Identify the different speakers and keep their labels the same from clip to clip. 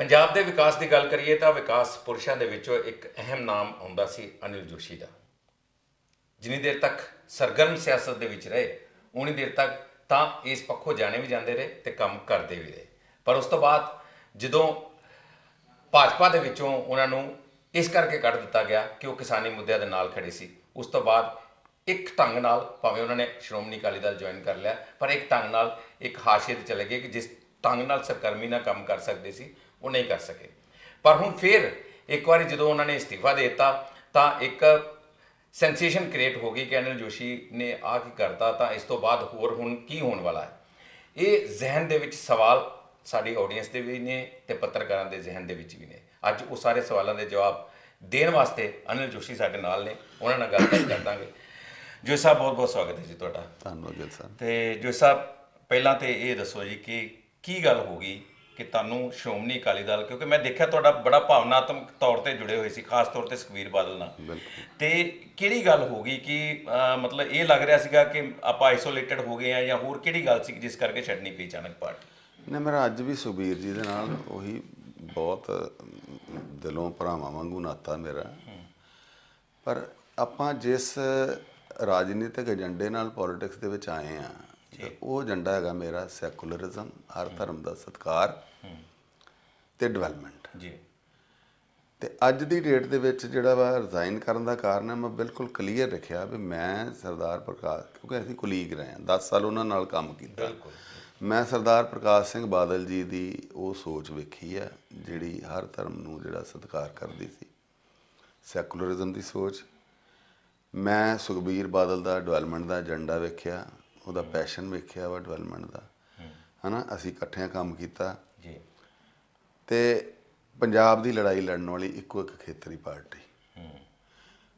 Speaker 1: ਪੰਜਾਬ ਦੇ ਵਿਕਾਸ ਦੀ ਗੱਲ ਕਰੀਏ ਤਾਂ ਵਿਕਾਸ ਪੁਰਸ਼ਾਂ ਦੇ ਵਿੱਚੋਂ ਇੱਕ ਅਹਿਮ ਨਾਮ ਆਉਂਦਾ ਸੀ ਅਨਿਲ ਜੋਸ਼ੀ ਦਾ। ਜਿੰਨੀ ਦੇਰ ਤੱਕ ਸਰਗਰਮ ਸਿਆਸਤ ਦੇ ਵਿੱਚ ਰਹੇ ਉਨੀ ਦੇਰ ਤੱਕ ਤਾਂ ਇਸ ਪੱਖੋਂ ਜਾਣੇ ਵੀ ਜਾਂਦੇ ਰਹੇ ਤੇ ਕੰਮ ਕਰਦੇ ਵੀ ਰਹੇ। ਪਰ ਉਸ ਤੋਂ ਬਾਅਦ ਜਦੋਂ ਭਾਜਪਾ ਦੇ ਵਿੱਚੋਂ ਉਹਨਾਂ ਨੂੰ ਇਸ ਕਰਕੇ ਕੱਢ ਦਿੱਤਾ ਗਿਆ ਕਿ ਉਹ ਕਿਸਾਨੀ ਮੁੱਦਿਆਂ ਦੇ ਨਾਲ ਖੜੇ ਸੀ, ਉਸ ਤੋਂ ਬਾਅਦ ਇੱਕ ਢੰਗ ਨਾਲ ਭਾਵੇਂ ਉਹਨਾਂ ਨੇ ਸ਼੍ਰੋਮਣੀ ਅਕਾਲੀ ਦਲ ਜੁਆਇਨ ਕਰ ਲਿਆ, ਪਰ ਇੱਕ ਢੰਗ ਨਾਲ ਇੱਕ ਹਾਸ਼ੀਏ ਤੇ ਚਲੇ ਗਏ ਕਿ ਜਿਸ ਢੰਗ ਨਾਲ ਸਰਕਰਮੀ ਨਾਲ ਕੰਮ ਕਰ ਸਕਦੇ ਸੀ ਉਹ ਨਹੀਂ ਕਰ ਸਕੇ। ਪਰ ਹੁਣ ਫਿਰ ਇੱਕ ਵਾਰੀ ਜਦੋਂ ਉਹਨਾਂ ਨੇ ਅਸਤੀਫਾ ਦੇ ਦਿੱਤਾ ਤਾਂ ਇੱਕ ਸੈਂਸੇਸ਼ਨ ਕ੍ਰੀਏਟ ਹੋ ਗਈ ਕਿ ਅਨਿਲ ਜੋਸ਼ੀ ਨੇ ਆ ਕੀ ਕਰਤਾ ਤਾਂ ਇਸ ਤੋਂ ਬਾਅਦ ਹੋਰ ਹੁਣ ਕੀ ਹੋਣ ਵਾਲਾ ਹੈ? ਇਹ ਜ਼ਿਹਨ ਦੇ ਵਿੱਚ ਸਵਾਲ ਸਾਡੀ ਆਡੀਅנס ਦੇ ਵੀ ਨੇ ਤੇ ਪੱਤਰਕਾਰਾਂ ਦੇ ਜ਼ਿਹਨ ਦੇ ਵਿੱਚ ਵੀ ਨੇ। ਅੱਜ ਉਹ ਸਾਰੇ ਸਵਾਲਾਂ ਦੇ ਜਵਾਬ ਦੇਣ ਵਾਸਤੇ ਅਨਿਲ ਜੋਸ਼ੀ ਸਾਡੇ ਨਾਲ ਨੇ। ਉਹਨਾਂ ਨਾਲ ਗੱਲ ਕਰ ਦਾਂਗੇ। ਜੋ ਸਾਹਿਬ ਬਹੁਤ ਬਹੁਤ ਸਵਾਗਤ ਹੈ ਜੀ ਤੁਹਾਡਾ।
Speaker 2: ਧੰਨਵਾਦ ਗਿਲ ਸਾਹਿਬ
Speaker 1: ਤੇ ਜੋ ਸਾਹਿਬ ਪਹਿਲਾਂ ਤੇ ਇਹ ਦੱਸੋ ਜੀ ਕਿ ਕੀ ਗੱਲ ਹੋ ਗਈ? ਕਿ ਤੁਹਾਨੂੰ ਸ਼੍ਰੋਮਣੀ ਅਕਾਲੀ ਦਲ ਕਿਉਂਕਿ ਮੈਂ ਦੇਖਿਆ ਤੁਹਾਡਾ ਬੜਾ ਭਾਵਨਾਤਮਕ ਤੌਰ ਤੇ ਜੁੜੇ ਹੋਏ ਸੀ ਖਾਸ ਤੌਰ ਤੇ ਸੁਖਵੀਰ ਬਾਦਲ ਨਾਲ। ਤੇ ਕਿਹੜੀ ਗੱਲ ਹੋ ਗਈ ਕਿ ਅਹ, ਮਤਲਬ ਇਹ ਲੱਗ ਰਿਹਾ ਸੀਗਾ ਕਿ ਆਪਾਂ ਆਈਸੋਲੇਟਡ ਹੋ ਗਏ ਆ ਜਾਂ ਹੋਰ ਕਿਹੜੀ ਗੱਲ ਸੀ ਜਿਸ ਕਰਕੇ ਛੱਡਣੀ ਪਈ ਅਚਾਨਕ ਪਾਰਟੀ?
Speaker 2: ਨੇ ਮੇਰਾ ਅੱਜ ਵੀ ਸੁਬੀਰ ਜੀ ਦੇ ਨਾਲ ਉਹੀ ਬਹੁਤ ਦਿਲੋਂ ਭਰਾਵਾਂ ਵਾਂਗੂ ਨਾਤਾ ਮੇਰਾ। ਪਰ ਆਪਾਂ ਜਿਸ ਰਾਜਨੀਤਿਕ ਏਜੰਡੇ ਨਾਲ ਪੋਲਿਟਿਕਸ ਦੇ ਵਿੱਚ ਆਏ ਆ ਉਹ ਏਜੰਡਾ ਹੈਗਾ ਮੇਰਾ ਸੈਕੂਲਰਿਜ਼ਮ ਹਰ ਧਰਮ ਦਾ ਸਤਿਕਾਰ ਤੇ ਡਿਵੈਲਪਮੈਂਟ।
Speaker 1: ਜੀ।
Speaker 2: ਤੇ ਅੱਜ ਦੀ ਡੇਟ ਦੇ ਵਿੱਚ ਜਿਹੜਾ ਵਾ ਰਿਜ਼ਾਈਨ ਕਰਨ ਦਾ ਕਾਰਨ ਹੈ ਮੈਂ ਬਿਲਕੁਲ ਕਲੀਅਰ ਰੱਖਿਆ ਵੀ ਮੈਂ ਸਰਦਾਰ ਪ੍ਰਕਾਸ਼ ਕਿਉਂਕਿ ਅਸੀਂ ਕੁਲੀਗ ਰਹੇ ਹਾਂ 10 ਸਾਲ ਉਹਨਾਂ ਨਾਲ ਕੰਮ ਕੀਤਾ।
Speaker 1: ਬਿਲਕੁਲ।
Speaker 2: ਮੈਂ ਸਰਦਾਰ ਪ੍ਰਕਾਸ਼ ਸਿੰਘ ਬਾਦਲ ਜੀ ਦੀ ਉਹ ਸੋਚ ਵੇਖੀ ਹੈ ਜਿਹੜੀ ਹਰ ਧਰਮ ਨੂੰ ਜਿਹੜਾ ਸਤਿਕਾਰ ਕਰਦੀ ਸੀ। ਸੈਕੂਲਰਿਜ਼ਮ ਦੀ ਸੋਚ। ਮੈਂ ਸੁਖਬੀਰ ਬਾਦਲ ਦਾ ਡਿਵੈਲਪਮੈਂਟ ਦਾ ਏਜੰਡਾ ਵੇਖਿਆ। ਉਹਦਾ ਪੈਸ਼ਨ ਵੇਖਿਆ ਵਾ ਡਿਵੈਲਪਮੈਂਟ ਦਾ। ਹਨਾ ਅਸੀਂ ਇਕੱਠਿਆਂ ਕੰਮ ਕੀਤਾ।
Speaker 1: ਜੀ।
Speaker 2: ਤੇ ਪੰਜਾਬ ਦੀ ਲੜਾਈ ਲੜਨ ਵਾਲੀ ਇੱਕੋ ਇੱਕ ਖੇਤਰੀ ਪਾਰਟੀ।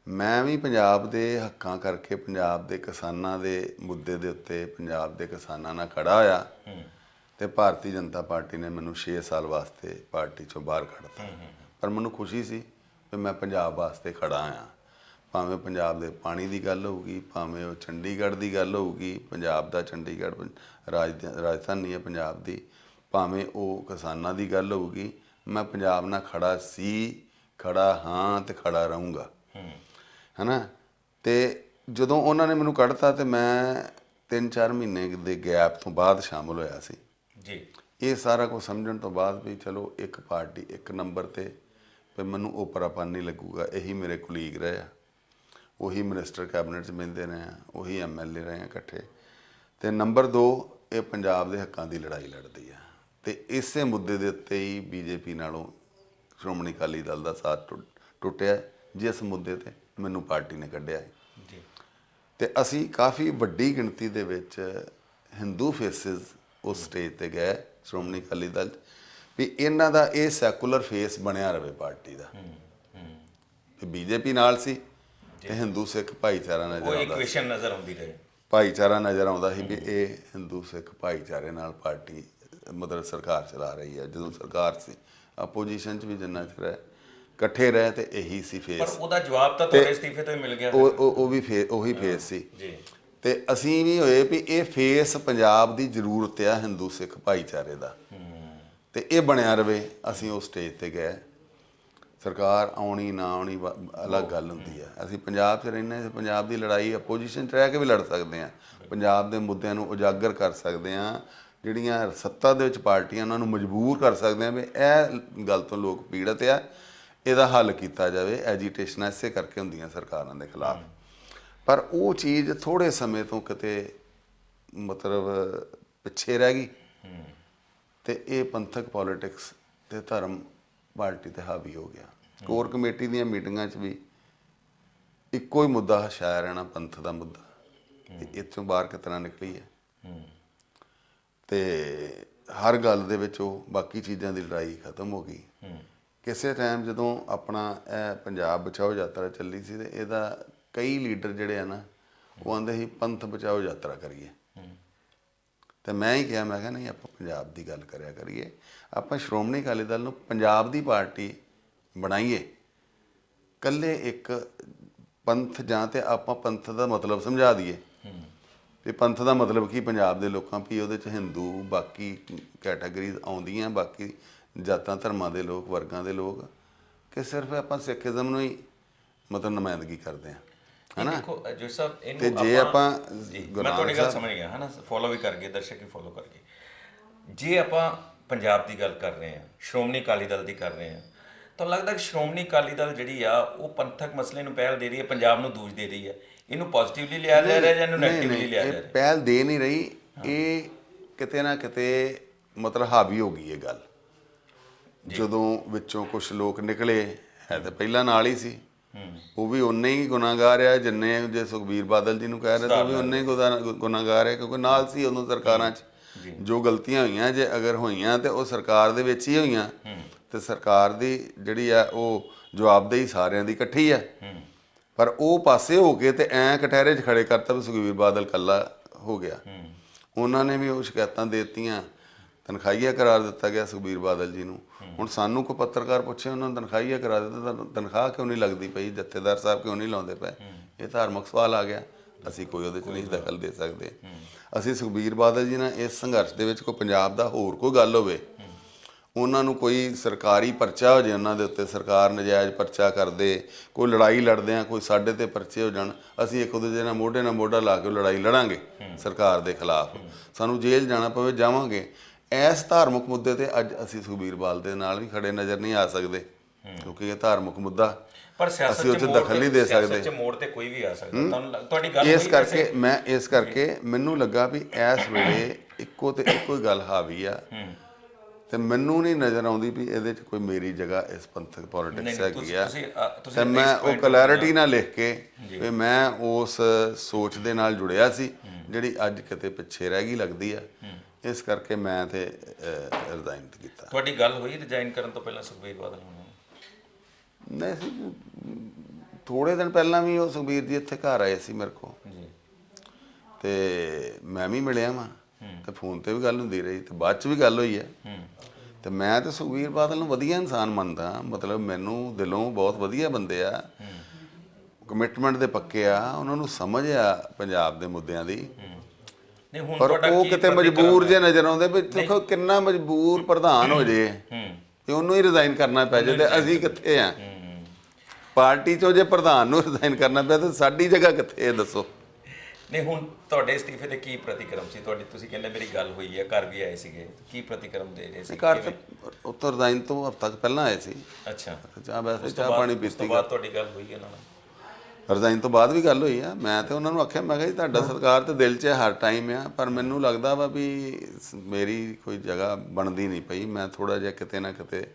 Speaker 2: ਮੈਂ ਵੀ ਪੰਜਾਬ ਦੇ ਹੱਕਾਂ ਕਰਕੇ ਪੰਜਾਬ ਦੇ ਕਿਸਾਨਾਂ ਦੇ ਮੁੱਦੇ ਦੇ ਉੱਤੇ ਪੰਜਾਬ ਦੇ ਕਿਸਾਨਾਂ ਨਾਲ ਖੜਾ ਹੋਇਆ। ਤੇ ਭਾਰਤੀ ਜਨਤਾ ਪਾਰਟੀ ਨੇ ਮੈਨੂੰ 6 ਸਾਲ ਵਾਸਤੇ ਪਾਰਟੀ ਚੋਂ ਬਾਹਰ ਕੱਢਤਾ। ਪਰ ਮੈਨੂੰ ਖੁਸ਼ੀ ਸੀ ਕਿ ਮੈਂ ਪੰਜਾਬ ਵਾਸਤੇ ਖੜਾ ਆ ਭਾਵੇਂ ਪੰਜਾਬ ਦੇ ਪਾਣੀ ਦੀ ਗੱਲ ਹੋਊਗੀ ਭਾਵੇਂ ਉਹ ਚੰਡੀਗੜ੍ਹ ਦੀ ਗੱਲ ਹੋਊਗੀ ਪੰਜਾਬ ਦਾ ਚੰਡੀਗੜ੍ਹ ਰਾਜਧਾਨੀ ਹੈ ਪੰਜਾਬ ਦੀ ਭਾਵੇਂ ਉਹ ਕਿਸਾਨਾਂ ਦੀ ਗੱਲ ਹੋਊਗੀ ਮੈਂ ਪੰਜਾਬ ਨਾਲ ਖੜਾ ਸੀ ਖੜਾ ਹਾਂ ਤੇ ਖੜਾ ਰਹੂੰਗਾ। ਹਨਾ? ਤੇ ਜਦੋਂ ਉਹਨਾਂ ਨੇ ਮੈਨੂੰ ਕੱਢਤਾ ਤੇ ਮੈਂ 3-4 ਮਹੀਨੇ ਦੇ ਗੈਪ ਤੋਂ ਬਾਅਦ ਸ਼ਾਮਲ ਹੋਇਆ ਸੀ।
Speaker 1: ਜੀ।
Speaker 2: ਇਹ ਸਾਰਾ ਕੁਝ ਸਮਝਣ ਤੋਂ ਬਾਅਦ ਵੀ ਚਲੋ ਇੱਕ ਪਾਰਟੀ ਇੱਕ ਨੰਬਰ ਤੇ ਵੀ ਮੈਨੂੰ ਓਪਰਾਪਨ ਨਹੀਂ ਲੱਗੂਗਾ ਇਹੀ ਮੇਰੇ ਕੁਲੀਗ ਰਹੇ ਆ। ਉਹੀ ਮਿਨਿਸਟਰ ਕੈਬਨਿਟ 'ਚ ਬਹਿੰਦੇ ਰਹੇ ਆ ਉਹੀ ਐਮਐਲਏ ਰਹੇ ਆ ਇਕੱਠੇ। ਤੇ ਨੰਬਰ 2 ਇਹ ਪੰਜਾਬ ਦੇ ਹੱਕਾਂ ਦੀ ਲੜਾਈ ਲੜਦੀ ਆ। ਤੇ ਇਸੇ ਮੁੱਦੇ ਦੇ ਉੱਤੇ ਹੀ ਬੀਜੇਪੀ ਨਾਲੋਂ ਸ਼੍ਰੋਮਣੀ ਅਕਾਲੀ ਦਲ ਦਾ ਸਾਥ ਟੁੱਟ- ਟੁੱਟਿਆ ਜਿਸ ਮੁੱਦੇ ਤੇ ਮੈਨੂੰ ਪਾਰਟੀ ਨੇ ਕੱਢਿਆ ਹੈ।
Speaker 1: ਜੀ।
Speaker 2: ਤੇ ਅਸੀਂ ਕਾਫੀ ਵੱਡੀ ਗਿਣਤੀ ਦੇ ਵਿੱਚ ਹਿੰਦੂ ਫੇਸਿਸ ਉਸ ਸਟੇਜ ਤੇ ਗਏ ਸ਼੍ਰੋਮਣੀ ਅਕਾਲੀ ਦਲ ਵੀ ਇਹਨਾਂ ਦਾ ਇਹ ਸੈਕੂਲਰ ਫੇਸ ਬਣਿਆ ਰਵੇ ਪਾਰਟੀ ਦਾ। ਵੀ ਬੀਜੇਪੀ ਨਾਲ ਸੀ। ਤੇ ਹਿੰਦੂ ਸਿੱਖ ਭਾਈਚਾਰਾ ਨਜ਼ਰ
Speaker 1: ਉਹ
Speaker 2: ਆਉਂਦਾ ਸੀ
Speaker 1: ਇਕੁਏਸ਼ਨ ਨਜ਼ਰ ਆਉਂਦੀ ਰਹੇ।
Speaker 2: ਭਾਈਚਾਰਾ ਨਜ਼ਰ ਆਉਂਦਾ ਸੀ ਵੀ ਇਹ ਹਿੰਦੂ ਸਿੱਖ ਭਾਈਚਾਰੇ ਨਾਲ ਪਾਰਟੀ ਮਤਲਬ ਸਰਕਾਰ ਚਲਾ ਰਹੀ ਹੈ। ਜਦੋਂ ਸਰਕਾਰ ਸੀ ਆਪੋਜੀਸ਼ਨ 'ਚ ਵੀ ਜਿੰਨਾ ਚਿਰ ਹੈ ਇਕੱਠੇ ਰਹੇ ਤੇ ਇਹੀ ਸੀ
Speaker 1: ਪਰ
Speaker 2: ਫੇਸ
Speaker 1: ਉਹਦਾ ਜਵਾਬ ਤਾਂ ਤੁਹਾਡੇ ਅਸਤੀਫੇ ਤੋਂ ਹੀ ਮਿਲ ਗਿਆ
Speaker 2: ਉਹ ਉਹ ਉਹ ਵੀ ਫੇ ਉਹੀ ਫੇਸ ਸੀ।
Speaker 1: ਜੀ।
Speaker 2: ਤੇ ਅਸੀਂ ਵੀ ਹੋਏ ਵੀ ਇਹ ਫੇਸ ਪੰਜਾਬ ਦੀ ਜ਼ਰੂਰਤ ਆ ਹਿੰਦੂ ਸਿੱਖ ਭਾਈਚਾਰੇ ਦਾ। ਤੇ ਇਹ ਬਣਿਆ ਰਵੇ ਅਸੀਂ ਉਸ ਸਟੇਜ ਤੇ ਗਏ। ਸਰਕਾਰ ਆਉਣੀ ਨਾ ਆਉਣੀ ਅਲੱਗ ਗੱਲ ਹੁੰਦੀ ਹੈ। ਅਸੀਂ ਪੰਜਾਬ 'ਚ ਰਹਿੰਦੇ ਹਾਂ ਪੰਜਾਬ ਦੀ ਲੜਾਈ ਆਪੋਜੀਸ਼ਨ 'ਚ ਰਹਿ ਕੇ ਵੀ ਲੜ ਸਕਦੇ ਹਾਂ। ਪੰਜਾਬ ਦੇ ਮੁੱਦਿਆਂ ਨੂੰ ਉਜਾਗਰ ਕਰ ਸਕਦੇ ਹਾਂ। ਜਿਹੜੀਆਂ ਸੱਤਾ ਦੇ ਵਿੱਚ ਪਾਰਟੀਆਂ ਉਹਨਾਂ ਨੂੰ ਮਜਬੂਰ ਕਰ ਸਕਦੇ ਹਾਂ ਵੀ ਇਹ ਗੱਲ ਤੋਂ ਲੋਕ ਪੀੜਤ ਆ ਇਹਦਾ ਹੱਲ ਕੀਤਾ ਜਾਵੇ। ਐਜੀਟੇਸ਼ਨ ਐਸੇ ਕਰਕੇ ਹੁੰਦੀਆਂ ਸਰਕਾਰਾਂ ਦੇ ਖਿਲਾਫ। ਪਰ ਉਹ ਚੀਜ਼ ਥੋੜੇ ਸਮੇਂ ਤੋਂ ਕਿਤੇ ਮਤਲਬ ਪਿੱਛੇ ਰਹਿ ਗਈ। ਤੇ ਇਹ ਪੰਥਕ ਪੋਲਿਟਿਕਸ ਤੇ ਧਰਮ ਪਾਰਟੀ ਤੇ ਹਾਵੀ ਹੋ ਗਿਆ। ਕੋਰ ਕਮੇਟੀ ਦੀਆਂ ਮੀਟਿੰਗਾਂ 'ਚ ਵੀ ਇੱਕੋ ਹੀ ਮੁੱਦਾ ਸ਼ਾਇਰ ਰਹਿਣਾ ਪੰਥ ਦਾ ਮੁੱਦਾ। ਤੇ ਇੱਥੋਂ ਬਾਹਰ ਕਿਤਨਾ ਨਿਕਲੀ ਹੈ। ਤੇ ਹਰ ਗੱਲ ਦੇ ਵਿੱਚ ਉਹ ਬਾਕੀ ਚੀਜ਼ਾਂ ਦੀ ਲੜਾਈ ਖਤਮ ਹੋ ਗਈ। ਕਿਸੇ ਟਾਈਮ ਜਦੋਂ ਆਪਣਾ ਇਹ ਪੰਜਾਬ ਬਚਾਓ ਯਾਤਰਾ ਚੱਲੀ ਸੀ ਤੇ ਇਹਦਾ ਕਈ ਲੀਡਰ ਜਿਹੜੇ ਆ ਨਾ, ਉਹ ਆਂਦੇ ਸੀ, ਪੰਥ ਬਚਾਓ ਯਾਤਰਾ ਕਰੀਏ। ਤੇ ਮੈਂ ਹੀ ਕਿਹਾ, ਮੈਂ ਕਿਹਾ, ਨਹੀਂ, ਆਪਾਂ ਪੰਜਾਬ ਦੀ ਗੱਲ ਕਰਿਆ ਕਰੀਏ। ਆਪਾਂ ਸ਼੍ਰੋਮਣੀ ਅਕਾਲੀ ਦਲ ਨੂੰ ਪੰਜਾਬ ਦੀ ਪਾਰਟੀ ਬਣਾਈਏ। ਕੱਲੇ ਇੱਕ ਪੰਥ ਜਾਂ ਤੇ ਆਪਾਂ ਪੰਥ ਦਾ ਮਤਲਬ ਸਮਝਾ ਦਈਏ। ਤੇ ਪੰਥ ਦਾ ਮਤਲਬ ਕੀ? ਪੰਜਾਬ ਦੇ ਲੋਕਾਂ ਵੀ ਉਹਦੇ ਚ ਹਿੰਦੂ ਬਾਕੀ ਕੈਟਾਗਰੀਜ਼ ਆਉਂਦੀਆਂ ਬਾਕੀ ਜਾਤਾਂ ਧਰਮਾਂ ਦੇ ਲੋਕ ਵਰਗਾਂ ਦੇ ਲੋਕ ਕਿ ਸਿਰਫ ਆਪਾਂ ਸਿੱਖੀਜ਼ਮ ਨੂੰ ਹੀ ਮਤਲਬ ਨੁਮਾਇੰਦਗੀ ਕਰਦੇ ਆ ਹਨਾ?
Speaker 1: ਦੇਖੋ ਜੋ ਸਾਹਿਬ
Speaker 2: ਤੇ
Speaker 1: ਇਹਨੂੰ
Speaker 2: ਜੇ ਆਪਾਂ
Speaker 1: ਮੈਂ ਤੁਹਾਡੀ ਗੱਲ ਸਮਝ ਗਿਆ ਹਨਾ? ਫੋਲੋ ਵੀ ਕਰ ਗਏ ਦਰਸ਼ਕ ਵੀ ਫੋਲੋ ਕਰ ਗਏ। ਜੇ ਆਪਾਂ ਪੰਜਾਬ ਦੀ ਗੱਲ ਕਰ ਰਹੇ ਹਾਂ ਸ਼੍ਰੋਮਣੀ ਅਕਾਲੀ ਦਲ ਦੀ ਕਰ ਰਹੇ ਹਾਂ ਤਾਂ ਲੱਗਦਾ ਕਿ ਸ਼੍ਰੋਮਣੀ ਅਕਾਲੀ ਦਲ ਜਿਹੜੀ ਆ ਉਹ ਪੰਥਕ ਮਸਲੇ ਨੂੰ ਪਹਿਲ ਦੇ ਰਹੀ ਹੈ ਪੰਜਾਬ ਨੂੰ ਦੂਜ ਦੇ ਰਹੀ ਹੈ? ਇਹਨੂੰ ਪੋਜ਼ਿਟਿਵਲੀ ਲਿਆ ਜਾ ਰਿਹਾ ਜਾਂ ਇਹਨੂੰ ਨੈਗੇਟਿਵਲੀ ਲਿਆ ਜਾ
Speaker 2: ਇਹ
Speaker 1: ਰਿਹਾ?
Speaker 2: ਪਹਿਲ ਦੇ ਨਹੀਂ ਰਹੀ। ਇਹ ਕਿਤੇ ਨਾ ਕਿਤੇ ਮਤਲਬ ਹਾਵੀ ਹੋ ਗਈ ਇਹ ਗੱਲ। ਜਦੋਂ ਵਿੱਚੋਂ ਕੁਝ ਲੋਕ ਨਿਕਲੇ ਹੈ ਤਾਂ ਪਹਿਲਾਂ ਨਾਲ ਹੀ ਸੀ। ਉਹ ਵੀ ਉਨੇ ਹੀ ਗੁਨਾਹਗਾਰ ਆ ਜਿੰਨੇ ਜੇ ਸੁਖਬੀਰ ਬਾਦਲ ਜੀ ਨੂੰ ਕਹਿ ਰਹੇ ਤਾਂ ਵੀ ਉਨੇ ਹੀ ਗੁਨਾਹਗਾਰ ਹੈ ਕਿਉਂਕਿ ਨਾਲ ਸੀ ਉਦੋਂ ਸਰਕਾਰਾਂ 'ਚ। ਜੋ। ਗਲਤੀਆਂ ਹੋਈਆਂ ਜੇ ਅਗਰ ਹੋਈਆਂ ਤੇ ਉਹ ਸਰਕਾਰ ਦੇ ਵਿੱਚ ਹੀ ਹੋਈਆਂ। ਤੇ ਸਰਕਾਰ ਦੀ ਜਿਹੜੀ ਆ ਉਹ ਜਵਾਬਦੇਹੀ ਸਾਰਿਆਂ ਦੀ ਇਕੱਠੀ ਆ। ਪਰ ਉਹ ਪਾਸੇ ਹੋ ਕੇ ਤੇ ਐ ਕਟਹਿਰੇ 'ਚ ਖੜੇ ਕਰਤਾ ਵੀ ਸੁਖਬੀਰ ਬਾਦਲ ਕੱਲਾ ਹੋ ਗਿਆ। ਉਹਨਾਂ ਨੇ ਵੀ ਉਹ ਸ਼ਿਕਾਇਤਾਂ ਦੇ ਦਿੱਤੀਆਂ ਤਨਖਾਹੀਆ ਕਰਾਰ ਦਿੱਤਾ ਗਿਆ ਸੁਖਬੀਰ ਬਾਦਲ ਜੀ ਨੂੰ। ਹੁਣ ਸਾਨੂੰ ਕੋ ਪੱਤਰਕਾਰ ਪੁੱਛੇ ਉਹਨਾਂ ਨੂੰ ਤਨਖਾਹੀਆ ਕਰਾ ਦਿੱਤਾ ਤਨਖਾਹ ਕਿਉਂ ਨਹੀਂ ਲੱਗਦੀ ਪਈ? ਜਥੇਦਾਰ ਸਾਹਿਬ ਕਿਉਂ ਨਹੀਂ ਲਾਉਂਦੇ ਪਏ? ਇਹ ਧਾਰਮਿਕ ਸਵਾਲ ਆ ਗਿਆ। ਅਸੀਂ ਕੋਈ ਉਹਦੇ 'ਚ ਨਹੀਂ ਦਖਲ ਦੇ ਸਕਦੇ। ਅਸੀਂ ਸੁਖਬੀਰ ਬਾਦਲ ਜੀ ਨਾਲ ਇਸ ਸੰਘਰਸ਼ ਦੇ ਵਿੱਚ ਕੋਈ ਪੰਜਾਬ ਦਾ ਹੋਰ ਕੋਈ ਗੱਲ ਹੋਵੇ ਉਹਨਾਂ ਨੂੰ ਕੋਈ ਸਰਕਾਰੀ ਪਰਚਾ ਹੋ ਜੇ ਉਹਨਾਂ ਦੇ ਉੱਤੇ ਸਰਕਾਰ ਨਜਾਇਜ਼ ਪਰਚਾ ਕਰਦੇ ਕੋਈ ਲੜਾਈ ਲੜਦੇ ਆ ਕੋਈ ਸਾਡੇ ਤੇ ਪਰਚੇ ਹੋ ਜਾਣ ਅਸੀਂ ਇੱਕ ਦੂਜੇ ਨਾਲ ਮੋਢੇ ਨਾਲ ਮੋਢਾ ਲਾ ਕੇ ਲੜਾਈ ਲੜਾਂਗੇ ਸਰਕਾਰ ਦੇ ਖਿਲਾਫ। ਸਾਨੂੰ ਜੇਲ੍ਹ ਜਾਣਾ ਪਵੇ ਜਾਵਾਂਗੇ। ਇਸ ਧਾਰਮਿਕ ਮੁੱਦੇ ਤੇ ਅੱਜ ਅਸੀਂ ਸੁਖਬੀਰ ਬਾਲ ਦੇ ਨਾਲ ਵੀ ਖੜੇ ਨਜ਼ਰ ਨਹੀਂ ਆ ਸਕਦੇ ਕਿਉਂਕਿ ਇਹ ਧਾਰਮਿਕ ਮੁੱਦਾ।
Speaker 1: ਪਰ ਸਿਆਸਤ ਚ
Speaker 2: ਦਖਲ ਨਹੀਂ ਦੇ
Speaker 1: ਸਿਆਸਤ
Speaker 2: ਸਕਦੇ।
Speaker 1: ਚ ਮੋੜ ਤੇ ਕੋਈ ਵੀ ਆ ਸਕਦਾ। ਤੁਹਾਨੂੰ ਤੁਹਾਡੀ ਗੱਲ
Speaker 2: ਇਸ ਕਰਕੇ ਮੈਂ ਇਸ ਕਰਕੇ ਮੈਨੂੰ ਲੱਗਾ ਵੀ ਇਸ ਵੇਲੇ ਇੱਕੋ ਤੇ ਇੱਕੋ ਹੀ ਗੱਲ ਹਾਵੀ ਆ। ਤੇ ਮੈਨੂੰ ਨਹੀਂ ਨਜ਼ਰ ਆਉਂਦੀ ਵੀ ਇਹਦੇ 'ਚ ਕੋਈ ਮੇਰੀ ਜਗ੍ਹਾ ਇਸ ਪੰਥਕ ਪੋਲਿਟਿਕਸ ਹੈਗੀ ਆ। ਤੇ ਮੈਂ ਉਹ ਕਲੈਰਿਟੀ ਨਾਲ ਲਿਖ ਕੇ ਵੀ ਮੈਂ ਉਸ ਸੋਚ ਦੇ ਨਾਲ ਜੁੜਿਆ ਸੀ ਜਿਹੜੀ ਅੱਜ ਕਿਤੇ ਪਿੱਛੇ ਰਹਿ ਗਈ ਲੱਗਦੀ ਆ। ਇਸ ਕਰਕੇ ਮੈਂ ਤੇ ਰਿਜ਼ਾਈਨ ਕੀਤਾ।
Speaker 1: ਤੁਹਾਡੀ ਗੱਲ ਹੋਈ ਰਿਜ਼ਾਈਨ ਕਰਨ ਤੋਂ ਪਹਿਲਾਂ ਸੁਖਬੀਰ ਬਾਦਲ ਨੂੰ
Speaker 2: ਨਹੀਂ ਸੀ ਥੋੜੇ ਦਿਨ ਪਹਿਲਾਂ ਵੀ ਉਹ ਸੁਖਬੀਰ ਜੀ ਇੱਥੇ ਘਰ ਆਏ ਸੀ ਮੇਰੇ ਕੋਲ।
Speaker 1: ਜੀ।
Speaker 2: ਤੇ ਮੈਂ ਵੀ ਮਿਲਿਆ ਵਾਂ। ਤੇ ਫੋਨ ਤੇ ਵੀ ਗੱਲ ਹੁੰਦੀ ਰਹੀ ਤੇ ਬਾਅਦ ਚ ਵੀ ਗੱਲ ਹੋਈ ਹੈ। ਤੇ ਮੈਂ ਤੇ ਸੁਖਬੀਰ ਬਾਦਲ ਨੂੰ ਵਧੀਆ ਇਨਸਾਨ ਮੰਨਦਾ ਮਤਲਬ ਮੈਨੂੰ ਦਿਲੋਂ ਬਹੁਤ ਵਧੀਆ ਬੰਦੇ ਆ। ਕਮਿਟਮੈਂਟ ਦੇ ਪੱਕੇ ਆ ਉਹਨਾਂ ਨੂੰ ਸਮਝ ਆ ਪੰਜਾਬ ਦੇ ਮੁੱਦਿਆਂ ਦੀ।
Speaker 1: ਨਹੀਂ ਹੁਣ
Speaker 2: ਪਰ ਉਹ ਕਿਤੇ ਮਜਬੂਰ? ਜੇ ਨਜ਼ਰ ਆਉਂਦੇ ਵੀ ਦੇਖੋ ਕਿੰਨਾ ਮਜਬੂਰ ਪ੍ਰਧਾਨ ਹੋ ਜੇ। ਤੇ ਉਹਨੂੰ ਹੀ ਰਿਜ਼ਾਈਨ ਕਰਨਾ ਪੈ ਜਾਏ ਤੇ ਅਸੀਂ ਕਿੱਥੇ ਆ? ਪਾਰਟੀ ਚੋਂ ਜੇ ਪ੍ਰਧਾਨ ਨੂੰ ਰਿਜ਼ਾਈਨ ਕਰਨਾ ਪਿਆ ਤੇ ਸਾਡੀ ਜਗ੍ਹਾ ਕਿੱਥੇ ਹੈ ਦੱਸੋ।
Speaker 1: ਨਹੀਂ ਹੁਣ ਤੁਹਾਡੇ ਇਸਤੀਫੇ ਤੇ ਕੀ ਪ੍ਰਤੀਕਰਮ ਸੀ? ਤੁਹਾਡੀ ਤੁਸੀਂ ਕਹਿੰਦੇ ਮੇਰੀ ਗੱਲ ਹੋਈ ਹੈ ਘਰ ਵੀ ਆਏ ਸੀਗੇ। ਕੀ ਪ੍ਰਤੀਕਰਮ ਦੇ ਰਹੇ ਸੀ?
Speaker 2: ਘਰ ਤੇ ਉੱਤਰ ਰਿਜ਼ਾਈਨ ਤੋਂ ਹਫ਼ਤਾ ਕੁ ਪਹਿਲਾਂ ਆਏ ਸੀ।
Speaker 1: ਅੱਛਾ।
Speaker 2: ਚਾਹ ਵੈਸੇ ਚਾਹ ਪਾਣੀ
Speaker 1: ਉਸ ਤੋਂ
Speaker 2: ਪੀਤੀ
Speaker 1: ਬਾਅਦ ਤੁਹਾਡੀ ਗੱਲ ਹੋਈ ਇਹਨਾਂ ਨਾਲ?
Speaker 2: ਰਿਜ਼ਾਈਨ ਤੋਂ ਬਾਅਦ ਵੀ ਗੱਲ ਹੋਈ ਆ। ਮੈਂ ਤੇ ਉਹਨਾਂ ਨੂੰ ਆਖਿਆ ਮੈਂ ਕਿਹਾ ਜੀ ਤੁਹਾਡਾ ਸਰਕਾਰ ਤੇ ਦਿਲ 'ਚ ਹੈ ਹਰ ਟਾਈਮ ਆ ਪਰ ਮੈਨੂੰ ਲੱਗਦਾ ਵਾ ਵੀ ਸ- ਮੇਰੀ ਕੋਈ ਜਗ੍ਹਾ ਬਣਦੀ ਨਹੀਂ ਪਈ। ਮੈਂ ਥੋੜਾ ਜਿਹਾ ਕਿਤੇ ਨਾ ਕਿਤੇ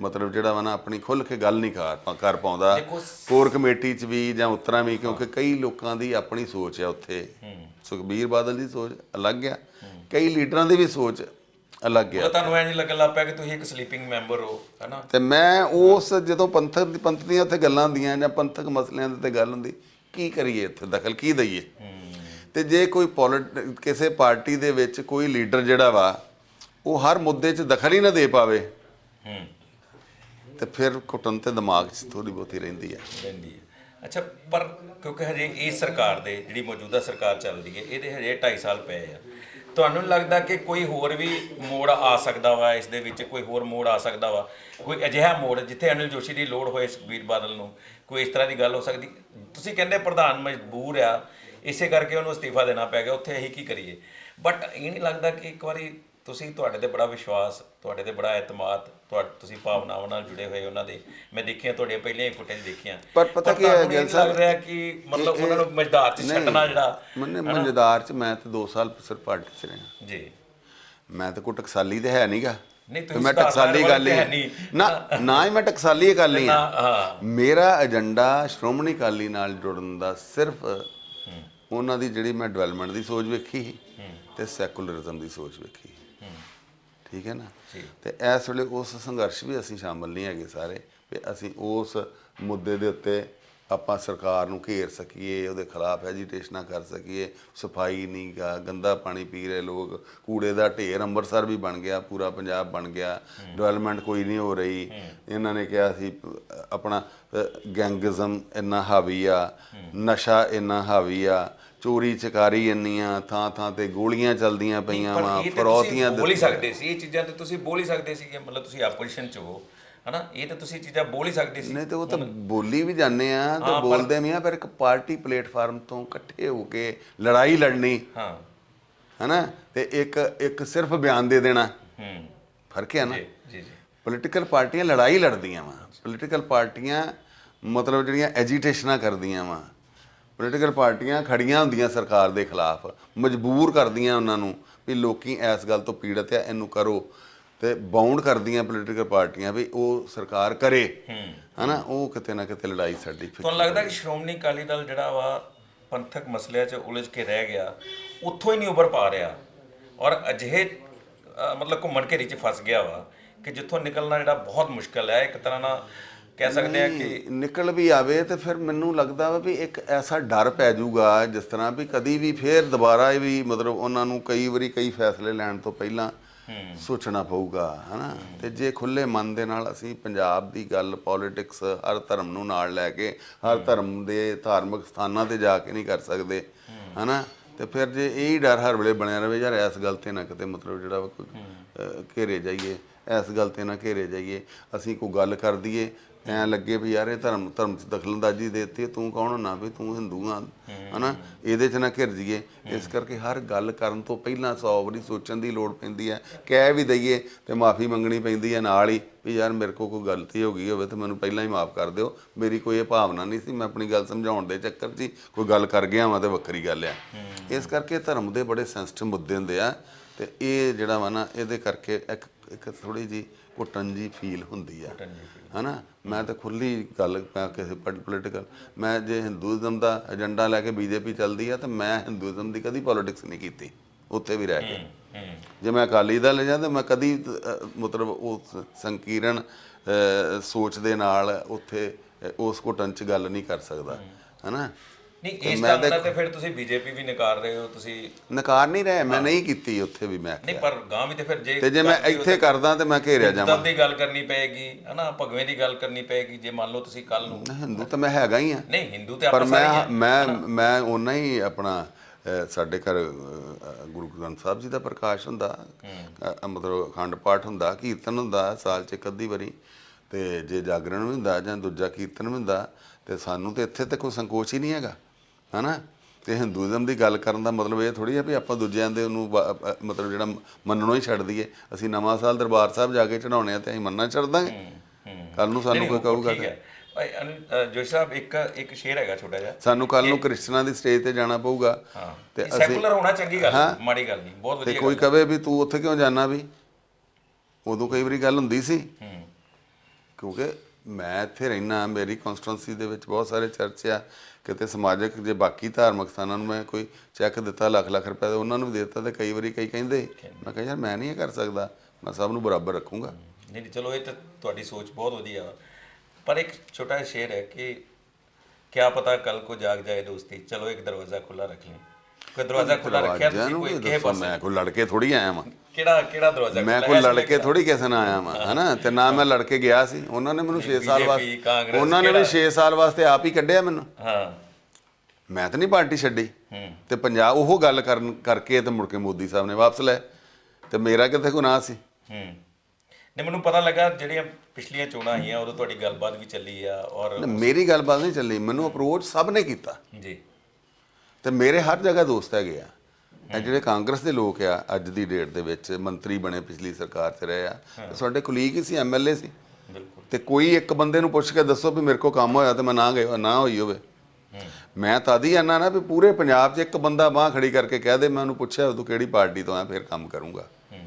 Speaker 2: ਮਤਲਬ ਜਿਹੜਾ ਵਾ ਨਾ ਆਪਣੀ ਖੁੱਲ ਕੇ ਗੱਲ ਨਹੀਂ ਕਰ ਕਰ ਪਾਉਂਦਾ। ਕੋਰ ਕਮੇਟੀ 'ਚ ਵੀ ਜਾਂ ਉਤਰਾਂ ਵੀ ਕਿਉਂਕਿ ਕਈ ਲੋਕਾਂ ਦੀ ਆਪਣੀ ਸੋਚ ਆ ਉੱਥੇ। ਸੁਖਬੀਰ ਬਾਦਲ ਦੀ ਸੋਚ ਅਲੱਗ ਆ। ਕਈ ਲੀਡਰਾਂ ਦੀ ਵੀ ਸੋਚ ਅਲੱਗ ਆ।
Speaker 1: ਉਹ ਤੁਹਾਨੂੰ ਐਂ ਨਹੀਂ ਲੱਗਣ ਲੱਗ ਪਿਆ ਕਿ ਤੁਸੀਂ ਇੱਕ ਸਲੀਪਿੰਗ ਮੈਂਬਰ ਹੋ ਹੈਨਾ?
Speaker 2: ਤੇ ਮੈਂ ਉਸ ਜਦੋਂ ਪੰਥਕ ਦੀ ਪੰਥ ਦੀਆਂ ਉੱਥੇ ਗੱਲਾਂ ਹੁੰਦੀਆਂ ਜਾਂ ਪੰਥਕ ਮਸਲਿਆਂ ਦੇ ਉੱਤੇ ਗੱਲ ਹੁੰਦੀ ਕੀ ਕਰੀਏ ਇੱਥੇ? ਦਖਲ ਕੀ ਦਈਏ? ਤੇ ਜੇ ਕੋਈ ਪੋਲਿਟ ਕਿਸੇ ਪਾਰਟੀ ਦੇ ਵਿੱਚ ਕੋਈ ਲੀਡਰ ਜਿਹੜਾ ਵਾ ਉਹ ਹਰ ਮੁੱਦੇ 'ਚ ਦਖਲ ਹੀ ਨਾ ਦੇ ਪਾਵੇ।
Speaker 1: ਹੂੰ।
Speaker 2: ਤੇ ਫਿਰ ਘੁੱਟਣ ਤੇ ਦਿਮਾਗ 'ਚ ਥੋੜੀ ਬਹੁਤੀ ਰਹਿੰਦੀ ਹੈ।
Speaker 1: ਰਹਿੰਦੀ ਹੈ। ਅੱਛਾ, ਪਰ ਕਿਉਂਕਿ ਹਜੇ ਇਸ ਸਰਕਾਰ ਦੇ, ਜਿਹੜੀ ਮੌਜੂਦਾ ਸਰਕਾਰ ਚੱਲਦੀ ਹੈ, ਇਹਦੇ ਹਜੇ 2.5 ਸਾਲ ਪਏ ਆ। ਤੁਹਾਨੂੰ ਨਹੀਂ ਲੱਗਦਾ ਕਿ ਕੋਈ ਹੋਰ ਵੀ ਮੋੜ ਆ ਸਕਦਾ ਵਾ, ਇਸ ਦੇ ਵਿੱਚ ਕੋਈ ਹੋਰ ਮੋੜ ਆ ਸਕਦਾ ਵਾ? ਕੋਈ ਅਜਿਹਾ ਮੋੜ ਜਿੱਥੇ ਅਨਿਲ ਜੋਸ਼ੀ ਦੀ ਲੋੜ ਹੋਏ ਸੁਖਬੀਰ ਬਾਦਲ ਨੂੰ, ਕੋਈ ਇਸ ਤਰ੍ਹਾਂ ਦੀ ਗੱਲ ਹੋ ਸਕਦੀ? ਤੁਸੀਂ ਕਹਿੰਦੇ ਪ੍ਰਧਾਨ ਮਜਬੂਰ ਆ, ਇਸੇ ਕਰਕੇ ਉਹਨੂੰ ਅਸਤੀਫਾ ਦੇਣਾ ਪੈ ਗਿਆ, ਉੱਥੇ ਅਸੀਂ ਕੀ ਕਰੀਏ? ਬਟ ਇਹ ਨਹੀਂ ਲੱਗਦਾ ਕਿ ਇੱਕ ਵਾਰੀ ਤੁਸੀਂ, ਤੁਹਾਡੇ ਤੇ ਬੜਾ ਵਿਸ਼ਵਾਸ, ਤੁਹਾਡੇ ਤੇ ਬੜਾ ਇਤਮਾਦ ਤੁਹਾਡੇ ਤੁਸੀਂ ਭਾਵਨਾਵਾਂ ਨਾਲ ਜੁੜੇ ਹੋਏ ਉਹਨਾਂ ਦੇ। ਮੈਂ ਦੇਖਿਆ ਤੁਹਾਡੇ ਪਹਿਲੇ ਫੁਟੇਜ ਦੇਖੀਆਂ।
Speaker 2: ਪਰ ਪਤਾ ਕੀ ਹੈ, ਗਿੱਲ
Speaker 1: ਲੱਗ ਰਿਹਾ ਕਿ ਮਤਲਬ ਉਹਨਾਂ ਨੂੰ ਮਜਦਾਰ ਚ ਛੱਡਣਾ ਜਿਹੜਾ
Speaker 2: ਮੰਨੇ ਮੰਜਦਾਰ 'ਚ ਮੈਂ ਤੇ 2 ਸਾਲ ਸਿਰ ਪਾਰਟੀ 'ਚ ਰਿਹਾ
Speaker 1: ਜੀ।
Speaker 2: ਮੈਂ ਤੇ ਕੋਈ ਟਕਸਾਲੀ ਤੇ ਹੈ ਨਹੀਂਗਾ
Speaker 1: ਨਹੀਂ, ਤੁਸੀਂ
Speaker 2: ਮੈਂ ਟਕਸਾਲੀ ਗੱਲ
Speaker 1: ਹੈ।
Speaker 2: ਨਾ ਨਾ ਹੀ ਮੈਂ ਟਕਸਾਲੀ ਗੱਲ ਨਹੀਂ ਮੇਰਾ ਏਜੰਡਾ ਸ਼੍ਰੋਮਣੀ ਅਕਾਲੀ ਨਾਲ ਜੁੜਨ ਦਾ ਸਿਰਫ ਉਹਨਾਂ ਦੀ ਜਿਹੜੀ ਮੈਂ ਡਿਵੈਲਪਮੈਂਟ ਦੀ ਸੋਚ ਵੇਖੀ ਤੇ ਸੈਕੂਲਰਿਜ਼ਮ ਦੀ ਸੋਚ ਵੇਖੀ ਠੀਕ ਹੈ ਨਾ। ਤੇ ਇਸ ਵੇਲੇ ਉਸ ਸੰਘਰਸ਼ ਵੀ ਅਸੀਂ ਸ਼ਾਮਲ ਨਹੀਂ ਹੈਗੇ ਸਾਰੇ ਵੀ ਅਸੀਂ ਉਸ ਮੁੱਦੇ ਦੇ ਉੱਤੇ ਆਪਾਂ ਸਰਕਾਰ ਨੂੰ ਘੇਰ ਸਕੀਏ ਉਹਦੇ ਖਿਲਾਫ ਐਜੀਟੇਸ਼ਨਾਂ ਕਰ ਸਕੀਏ ਸਫ਼ਾਈ ਨਹੀਂ ਗਾ ਗੰਦਾ ਪਾਣੀ ਪੀ ਰਹੇ ਲੋਕ ਕੂੜੇ ਦਾ ਢੇਰ ਅੰਮ੍ਰਿਤਸਰ ਵੀ ਬਣ ਗਿਆ ਪੂਰਾ ਪੰਜਾਬ ਬਣ ਗਿਆ ਡਿਵੈਲਪਮੈਂਟ ਕੋਈ ਨਹੀਂ ਹੋ ਰਹੀ। ਇਹਨਾਂ ਨੇ ਕਿਹਾ ਸੀ ਆਪਣਾ ਗੈਂਗਿਜ਼ਮ ਇੰਨਾ ਹਾਵੀ ਆ ਨਸ਼ਾ ਇੰਨਾ ਹਾਵੀ ਆ ਚੋਰੀ ਚਕਾਰੀ ਇੰਨੀਆਂ ਥਾਂ ਥਾਂ ਤੇ ਗੋਲੀਆਂ ਚੱਲਦੀਆਂ ਪਈਆਂ ਵਾ ਫਰੌਤੀਆਂ
Speaker 1: ਬੋਲ ਹੀ। ਸਕਦੇ ਸੀ ਇਹ ਚੀਜ਼ਾਂ ਤੇ ਤੁਸੀਂ ਬੋਲ ਹੀ ਸਕਦੇ ਸੀ ਕਿ ਮਤਲਬ ਤੁਸੀਂ ਆਪੋਜੀਸ਼ਨ ਚ ਹੋ ਹਨਾ? ਇਹ ਤਾਂ ਤੁਸੀਂ ਚੀਜ਼ਾਂ ਬੋਲ ਹੀ ਸਕਦੇ ਸੀ।
Speaker 2: ਨਹੀਂ ਤੇ ਉਹ ਤਾਂ ਬੋਲੀ ਵੀ ਜਾਂਦੇ ਆ ਤੇ ਬੋਲਦੇ ਵੀ ਆ ਪਰ ਇੱਕ ਪਾਰਟੀ ਪਲੇਟਫਾਰਮ ਤੋਂ ਇਕੱਠੇ ਹੋ ਕੇ ਲੜਾਈ ਲੜਨੀ
Speaker 1: ਹਾਂ।
Speaker 2: ਹਨਾ? ਤੇ ਇੱਕ ਇੱਕ ਸਿਰਫ ਬਿਆਨ ਦੇ ਦੇਣਾ।
Speaker 1: ਹੂੰ।
Speaker 2: ਫ਼ਰਕ ਹੈ ਨਾ?
Speaker 1: ਜੀ ਜੀ
Speaker 2: ਪੋਲੀਟੀਕਲ ਪਾਰਟੀਆਂ ਲੜਾਈ ਲੜਦੀਆਂ ਵਾ। ਪੋਲੀਟੀਕਲ ਪਾਰਟੀਆਂ ਮਤਲਬ ਜਿਹੜੀਆਂ ਐਜੀਟੇਸ਼ਨਾਂ ਕਰਦੀਆਂ ਵਾ। ਪੋਲੀਟੀਕਲ ਪਾਰਟੀਆਂ ਖੜੀਆਂ ਹੁੰਦੀਆਂ ਸਰਕਾਰ ਦੇ ਖਿਲਾਫ ਮਜਬੂਰ ਕਰਦੀਆਂ ਉਹਨਾਂ ਨੂੰ ਵੀ ਲੋਕੀ ਇਸ ਗੱਲ ਤੋਂ ਪੀੜਤ ਆ ਇਹਨੂੰ ਕਰੋ। ਤੇ ਬਾਉਂਡ ਕਰਦੀਆਂ ਪੋਲੀਟੀਕਲ ਪਾਰਟੀਆਂ ਵੀ ਉਹ ਸਰਕਾਰ ਕਰੇ। ਹਨਾ ਉਹ ਕਿਤੇ ਨਾ ਕਿਤੇ ਲੜਾਈ ਸਾਡੀ ਫਿੱਕੀ
Speaker 1: ਤੁਹਾਨੂੰ ਲੱਗਦਾ ਕਿ ਸ਼੍ਰੋਮਣੀ ਅਕਾਲੀ ਦਲ ਜਿਹੜਾ ਵਾ ਪੰਥਕ ਮਸਲਿਆਂ 'ਚ ਉਲਝ ਕੇ ਰਹਿ ਗਿਆ ਉੱਥੋਂ ਹੀ ਨਹੀਂ ਉੱਭਰ ਪਾ ਰਿਹਾ। ਔਰ ਅਜਿਹੇ ਮਤਲਬ ਘੁੰਮਣ ਘੇਰੀ 'ਚ ਫਸ ਗਿਆ ਵਾ ਕਿ ਜਿੱਥੋਂ ਨਿਕਲਣਾ ਜਿਹੜਾ ਬਹੁਤ ਮੁਸ਼ਕਲ ਹੈ ਇੱਕ ਤਰ੍ਹਾਂ ਨਾਲ ਕਹਿ ਸਕਦੇ ਆ ਕਿ
Speaker 2: ਨਿਕਲ ਵੀ ਆਵੇ ਤੇ ਫਿਰ ਮੈਨੂੰ ਲੱਗਦਾ ਵਾ ਵੀ ਇੱਕ ਐਸਾ ਡਰ ਪੈ ਜਾਊਗਾ ਜਿਸ ਤਰ੍ਹਾਂ ਵੀ ਕਦੀ ਵੀ ਫੇਰ ਦੁਬਾਰਾ ਇਹ ਵੀ ਮਤਲਬ ਉਹਨਾਂ ਨੂੰ ਕਈ ਵਾਰੀ ਕਈ ਫੈਸਲੇ ਲੈਣ ਤੋਂ ਪਹਿਲਾਂ ਸੋਚਣਾ ਪਊਗਾ ਹਨਾ? ਤੇ ਜੇ ਖੁੱਲੇ ਮਨ ਦੇ ਨਾਲ ਅਸੀਂ ਪੰਜਾਬ ਦੀ ਗੱਲ ਪੋਲਿਟਿਕਸ ਹਰ ਧਰਮ ਨੂੰ ਨਾਲ ਲੈ ਕੇ ਹਰ ਧਰਮ ਦੇ ਧਾਰਮਿਕ ਸਥਾਨਾਂ ਤੇ ਜਾ ਕੇ ਨਹੀਂ ਕਰ ਸਕਦੇ ਹਨਾ? ਤੇ ਫਿਰ ਜੇ ਇਹ ਹੀ ਡਰ ਹਰ ਵੇਲੇ ਬਣਿਆ ਰਵੇ ਯਾਰ ਇਸ ਗੱਲ ਤੇ ਨਾ ਕਿਤੇ ਮਤਲਬ ਜਿਹੜਾ ਕੋਈ ਘੇਰੇ ਜਾਈਏ ਇਸ ਗੱਲ ਤੇ ਨਾ ਘੇਰੇ ਜਾਈਏ ਅਸੀਂ ਕੋਈ ਗੱਲ ਕਰ ਦਈਏ ਐ ਲੱਗੇ ਵੀ ਯਾਰ ਇਹ ਧਰਮ ਧਰਮ ਚ ਦਖਲਅੰਦਾਜ਼ੀ ਦੇਤੀ ਤੂੰ ਕੌਣ ਹੁੰਨਾ ਵੀ ਤੂੰ ਹਿੰਦੂ ਆ? ਹਨਾ? ਇਹਦੇ ਚ ਨਾ ਘਿਰ ਜਾਈਏ। ਇਸ ਕਰਕੇ ਹਰ ਗੱਲ ਕਰਨ ਤੋਂ ਪਹਿਲਾਂ 100 ਵਾਰੀ ਸੋਚਣ ਦੀ ਲੋੜ ਪੈਂਦੀ ਹੈ। ਕਹਿ ਵੀ ਦਈਏ ਤੇ ਮਾਫੀ ਮੰਗਣੀ ਪੈਂਦੀ ਹੈ ਨਾਲ ਹੀ ਵੀ ਯਾਰ ਮੇਰੇ ਕੋਲ ਕੋਈ ਗਲਤੀ ਹੋ ਗਈ ਹੋਵੇ ਤੇ ਮੈਨੂੰ ਪਹਿਲਾਂ ਹੀ ਮਾਫ ਕਰ ਦਿਓ। ਮੇਰੀ ਕੋਈ ਇਹ ਭਾਵਨਾ ਨਹੀਂ ਸੀ, ਮੈਂ ਆਪਣੀ ਗੱਲ ਸਮਝਾਉਣ ਦੇ ਚੱਕਰ 'ਚ ਕੋਈ ਗੱਲ ਕਰ ਗਿਆ ਵਾਂ ਤੇ ਵੱਖਰੀ ਗੱਲ ਆ। ਇਸ ਕਰਕੇ ਧਰਮ ਦੇ ਬੜੇ ਸੈਂਸਿਟਿਵ ਮੁੱਦੇ ਹੁੰਦੇ ਆ ਤੇ ਇਹ ਜਿਹੜਾ ਵਾ ਨਾ, ਇਹਦੇ ਕਰਕੇ ਇੱਕ ਇੱਕ ਥੋੜੀ ਜੀ ਘੁੱਟਣ ਜੀ ਫੀਲ ਹੁੰਦੀ ਆ। ਹਨਾ? ਮੈਂ ਤਾਂ ਖੁੱਲੀ ਗੱਲ ਮੈਂ ਕਿਸੇ ਪੋਲੀਟੀਕਲ ਮੈਂ ਜੇ ਹਿੰਦੂਇਜ਼ਮ ਦਾ ਏਜੰਡਾ ਲੈ ਕੇ ਬੀਜੇਪੀ ਚੱਲਦੀ ਆ ਤਾਂ ਮੈਂ ਹਿੰਦੂਇਜ਼ਮ ਦੀ ਕਦੀ ਪੋਲਿਟਿਕਸ ਨਹੀਂ ਕੀਤੀ ਉੱਥੇ ਵੀ ਰਹਿ ਕੇ। ਜੇ ਮੈਂ ਅਕਾਲੀ ਦਲ ਜਾਂ ਤਾਂ ਮੈਂ ਕਦੀ ਮਤਲਬ ਉਸ ਸੰਕੀਰਣ ਸੋਚ ਦੇ ਨਾਲ ਉੱਥੇ ਉਸ ਘੁੱਟਣ ਚ ਗੱਲ ਨਹੀਂ ਕਰ ਸਕਦਾ ਹਨਾ?
Speaker 1: ਨਹੀਂ
Speaker 2: ਤੇ
Speaker 1: ਇਸ
Speaker 2: ਮੈਂ
Speaker 1: ਨਾਲ ਤੇ ਫਿਰ ਤੁਸੀਂ ਬੀਜੇਪੀ ਵੀ ਨਕਾਰ ਰਹੇ ਹੋ ਤੁਸੀਂ
Speaker 2: ਨਕਾਰ ਨਹੀਂ ਰਿਹਾ ਮੈਂ ਨਹੀਂ ਕੀਤੀ ਉੱਥੇ ਵੀ ਮੈਂ
Speaker 1: ਨਹੀਂ ਪਰ ਗਾਂ ਵੀ ਤੇ ਫਿਰ ਜੇ
Speaker 2: ਤੇ ਜੇ ਮੈਂ ਇੱਥੇ ਕਰਦਾ ਤੇ ਮੈਂ ਘੇਰਿਆ ਜਾਵਾਂ।
Speaker 1: ਦਮ ਦੀ ਗੱਲ ਕਰਨੀ ਪਏਗੀ ਹਨਾ ਭਗਵੇਂ ਦੀ ਗੱਲ ਕਰਨੀ ਪਏਗੀ ਜੇ ਮੰਨ ਲਓ ਤੁਸੀਂ ਕੱਲ ਨੂੰ
Speaker 2: ਹਿੰਦੂ ਤਾਂ ਮੈਂ ਹੈਗਾ ਹੀ ਆ।
Speaker 1: ਨਹੀਂ ਹਿੰਦੂ ਤੇ
Speaker 2: ਪਰ
Speaker 1: ਆਪਾਂ ਸਾਰੇ ਹੀ
Speaker 2: ਮੈਂ। ਮੈਂ ਮੈਂ ਉਹਨਾਂ ਹੀ ਆਪਣਾ ਸਾਡੇ ਘਰ ਗੁਰੂ ਗ੍ਰੰਥ ਸਾਹਿਬ ਜੀ ਦਾ ਪ੍ਰਕਾਸ਼ ਹੁੰਦਾ ਮਤਲਬ ਅਖੰਡ ਪਾਠ ਹੁੰਦਾ ਕੀਰਤਨ ਹੁੰਦਾ ਸਾਲ ਚ ਇੱਕ ਅੱਧੀ ਵਾਰੀ। ਤੇ ਜੇ ਜਾਗਰਣ ਵੀ ਹੁੰਦਾ ਜਾਂ ਦੂਜਾ ਕੀਰਤਨ ਵੀ ਹੁੰਦਾ ਤੇ ਸਾਨੂੰ ਤੇ ਇੱਥੇ ਤੇ ਕੋਈ ਸੰਕੋਚ ਹੀ ਨਹੀਂ ਹੈਗਾ। ਹਨਾ? ਤੇ ਹਿੰਦੂਇਜ਼ਮ ਦੀ ਗੱਲ ਕਰਨ ਦਾ ਮਤਲਬ ਇਹ ਥੋੜੀ ਆ ਵੀ ਆਪਾਂ ਦੂਜਿਆਂ ਦੇ ਉਹਨੂੰ ਮਤਲਬ ਜਿਹੜਾ ਮੰਨਣੋਂ ਹੀ ਛੱਡ ਦਈਏ। ਅਸੀਂ ਨਵਾਂ ਸਾਲ ਦਰਬਾਰ ਸਾਹਿਬ ਜਾ ਕੇ ਚੜਾਉਣੇ ਆ ਤੇ ਅਸੀਂ ਮੰਨਣਾ ਛੱਡ ਦਾਂਗੇ। ਕੱਲ ਨੂੰ ਸਾਨੂੰ ਕੋਈ ਕਹੂਗਾ
Speaker 1: ਠੀਕ ਹੈ। ਭਾਈ ਜੋਸ਼ ਸਾਹਿਬ ਇੱਕ ਇੱਕ ਸ਼ੇਰ ਹੈਗਾ ਛੋਟਾ ਜਿਹਾ।
Speaker 2: ਸਾਨੂੰ ਕੱਲ ਨੂੰ ਕ੍ਰਿਸਚਨਾਂ ਦੀ ਸਟੇਜ ਤੇ ਜਾਣਾ ਪਊਗਾ।
Speaker 1: ਹਾਂ।
Speaker 2: ਤੇ
Speaker 1: ਤੇ ਸੈਕੂਲਰ ਹੋਣਾ ਚੰਗੀ ਗੱਲ ਹੈ, ਮਾੜੀ ਗੱਲ ਨਹੀਂ। ਬਹੁਤ
Speaker 2: ਤੇ
Speaker 1: ਵਧੀਆ
Speaker 2: ਕੋਈ ਕਵੇ ਵੀ ਤੂੰ ਉੱਥੇ ਕਿਉਂ ਜਾਣਾ ਵੀ? ਉਦੋਂ ਕਈ ਵਾਰੀ ਗੱਲ ਹੁੰਦੀ ਸੀ।
Speaker 1: ਹੂੰ।
Speaker 2: ਕਿਉਂਕਿ ਮੈਂ ਇੱਥੇ ਰਹਿਣਾ ਮੇਰੀ ਕਨਸਟੀਟੂਐਂਸੀ ਦੇ ਵਿੱਚ ਬਹੁਤ ਸਾਰੇ ਚਰਚ ਆ। ਕਿਤੇ ਸਮਾਜਿਕ ਜੇ ਬਾਕੀ ਧਾਰਮਿਕ ਸਥਾਨਾਂ ਨੂੰ ਮੈਂ ਕੋਈ ਚੈੱਕ ਦਿੱਤਾ, ਲੱਖ ਲੱਖ ਰੁਪਏ ਦਾ ਉਹਨਾਂ ਨੂੰ ਵੀ ਦੇ ਦਿੱਤਾ ਤੇ ਕਈ ਵਾਰੀ ਕਈ ਕਹਿੰਦੇ, ਮੈਂ ਕਿਹਾ ਯਾਰ ਮੈਂ ਨਹੀਂ ਇਹ ਕਰ ਸਕਦਾ, ਮੈਂ ਸਭ ਨੂੰ ਬਰਾਬਰ ਰੱਖੂੰਗਾ।
Speaker 1: ਨਹੀਂ ਨਹੀਂ, ਚਲੋ ਇਹ ਤਾਂ ਤੁਹਾਡੀ ਸੋਚ ਬਹੁਤ ਵਧੀਆ ਵਾ। ਪਰ ਇੱਕ ਛੋਟਾ ਜਿਹਾ ਸ਼ੇਰ ਹੈ ਕਿ ਕਿਆ ਪਤਾ ਕੱਲ ਕੋ ਜਾਗ ਜਾਏ ਦੋਸਤੀ। ਚਲੋ ਇੱਕ ਦਰਵਾਜ਼ਾ ਖੁੱਲਾ ਰੱਖ ਲਈ। ਕੋਈ ਦਰਵਾਜ਼ਾ ਖੁੱਲਾ ਰੱਖਿਆ ਤੁਸੀਂ
Speaker 2: ਨੂੰ
Speaker 1: ਕੋਈ ਕਿਸੇ ਪਾਸੇ?
Speaker 2: ਮੈਂ ਕੋਈ ਲੜਕੇ ਥੋੜੀ ਆਇਆ ਵਾਂ।
Speaker 1: ਕਿਹੜਾ ਕਿਹੜਾ ਦਰਵਾਜ਼ਾ?
Speaker 2: ਮੈਂ ਕੋਈ
Speaker 1: ਹੈ?
Speaker 2: ਲੜ ਕੇ ਥੋੜੀ ਕਿਸੇ ਨਾਲ ਆਇਆ ਵਾਂ ਹਨਾ? ਤੇ ਨਾ ਮੈਂ ਲੜ ਕੇ ਗਿਆ ਸੀ। ਉਹਨਾਂ ਨੇ ਮੈਨੂੰ 6 ਸਾਲ ਵਾਸਤੇ ਉਹਨਾਂ ਨੇ ਵੀ 6 ਸਾਲ ਵਾਸਤੇ ਆਪ ਹੀ ਕੱਢਿਆ ਮੈਨੂੰ।
Speaker 1: ਹਾਂ।
Speaker 2: ਮੈਂ ਤਾਂ ਨਹੀਂ ਪਾਰਟੀ ਛੱਡੀ। ਤੇ ਪੰਜਾਬ ਉਹ ਗੱਲ ਕਰਨ ਕਰਕੇ ਤੇ ਮੁੜ ਕੇ ਮੋਦੀ ਸਾਹਿਬ ਨੇ ਵਾਪਸ ਲੈ। ਤੇ ਮੇਰਾ ਕਿਤੇ ਗੁਨਾਹ ਸੀ?
Speaker 1: ਹੂੰ। ਨਹੀਂ ਮੈਨੂੰ ਪਤਾ ਲੱਗਾ ਜਿਹੜੀਆਂ ਪਿਛਲੀਆਂ ਚੋਣਾਂ ਆਈਆਂ ਉਦੋਂ ਤੁਹਾਡੀ ਗੱਲਬਾਤ ਵੀ ਚੱਲੀ ਆ ਔਰ
Speaker 2: ਮੇਰੀ ਗੱਲਬਾਤ ਨਹੀਂ ਚੱਲੀ। ਮੈਨੂੰ ਅਪਰੋਚ ਸਭ ਨੇ ਕੀਤਾ।
Speaker 1: ਜੀ।
Speaker 2: ਤੇ ਮੇਰੇ ਹਰ ਜਗ੍ਹਾ ਦੋਸਤ ਹੈਗੇ ਆ। ਇਹ ਜਿਹੜੇ ਕਾਂਗਰਸ ਦੇ ਲੋਕ ਆ ਅੱਜ ਦੀ ਡੇਟ ਦੇ ਵਿੱਚ ਮੰਤਰੀ ਬਣੇ ਪਿਛਲੀ ਸਰਕਾਰ 'ਚ ਰਹੇ ਆ। ਸਾਡੇ ਕੁਲੀਗ ਹੀ ਸੀ ਐਮਐਲਏ ਸੀ।
Speaker 1: ਬਿਲਕੁਲ।
Speaker 2: ਤੇ ਕੋਈ ਇੱਕ ਬੰਦੇ ਨੂੰ ਪੁੱਛ ਕੇ ਦੱਸੋ ਵੀ ਮੇਰੇ ਕੋਲ ਕੰਮ ਹੋਇਆ ਤੇ ਮੈਂ ਨਾ ਗਿਆ ਨਾ ਹੋਈ ਹੋਵੇ। ਮੈਂ ਤਾਂ ਦੀ ਆਨਾ ਨਾ ਵੀ ਪੂਰੇ ਪੰਜਾਬ 'ਚ ਇੱਕ ਬੰਦਾ ਬਾਹ ਖੜੀ ਕਰਕੇ ਕਹਿ ਦੇ ਮੈਂ ਉਹਨੂੰ ਪੁੱਛਿਆ ਤੂੰ ਕਿਹੜੀ ਪਾਰਟੀ ਤੋਂ ਆ ਫਿਰ ਕੰਮ ਕਰੂੰਗਾ।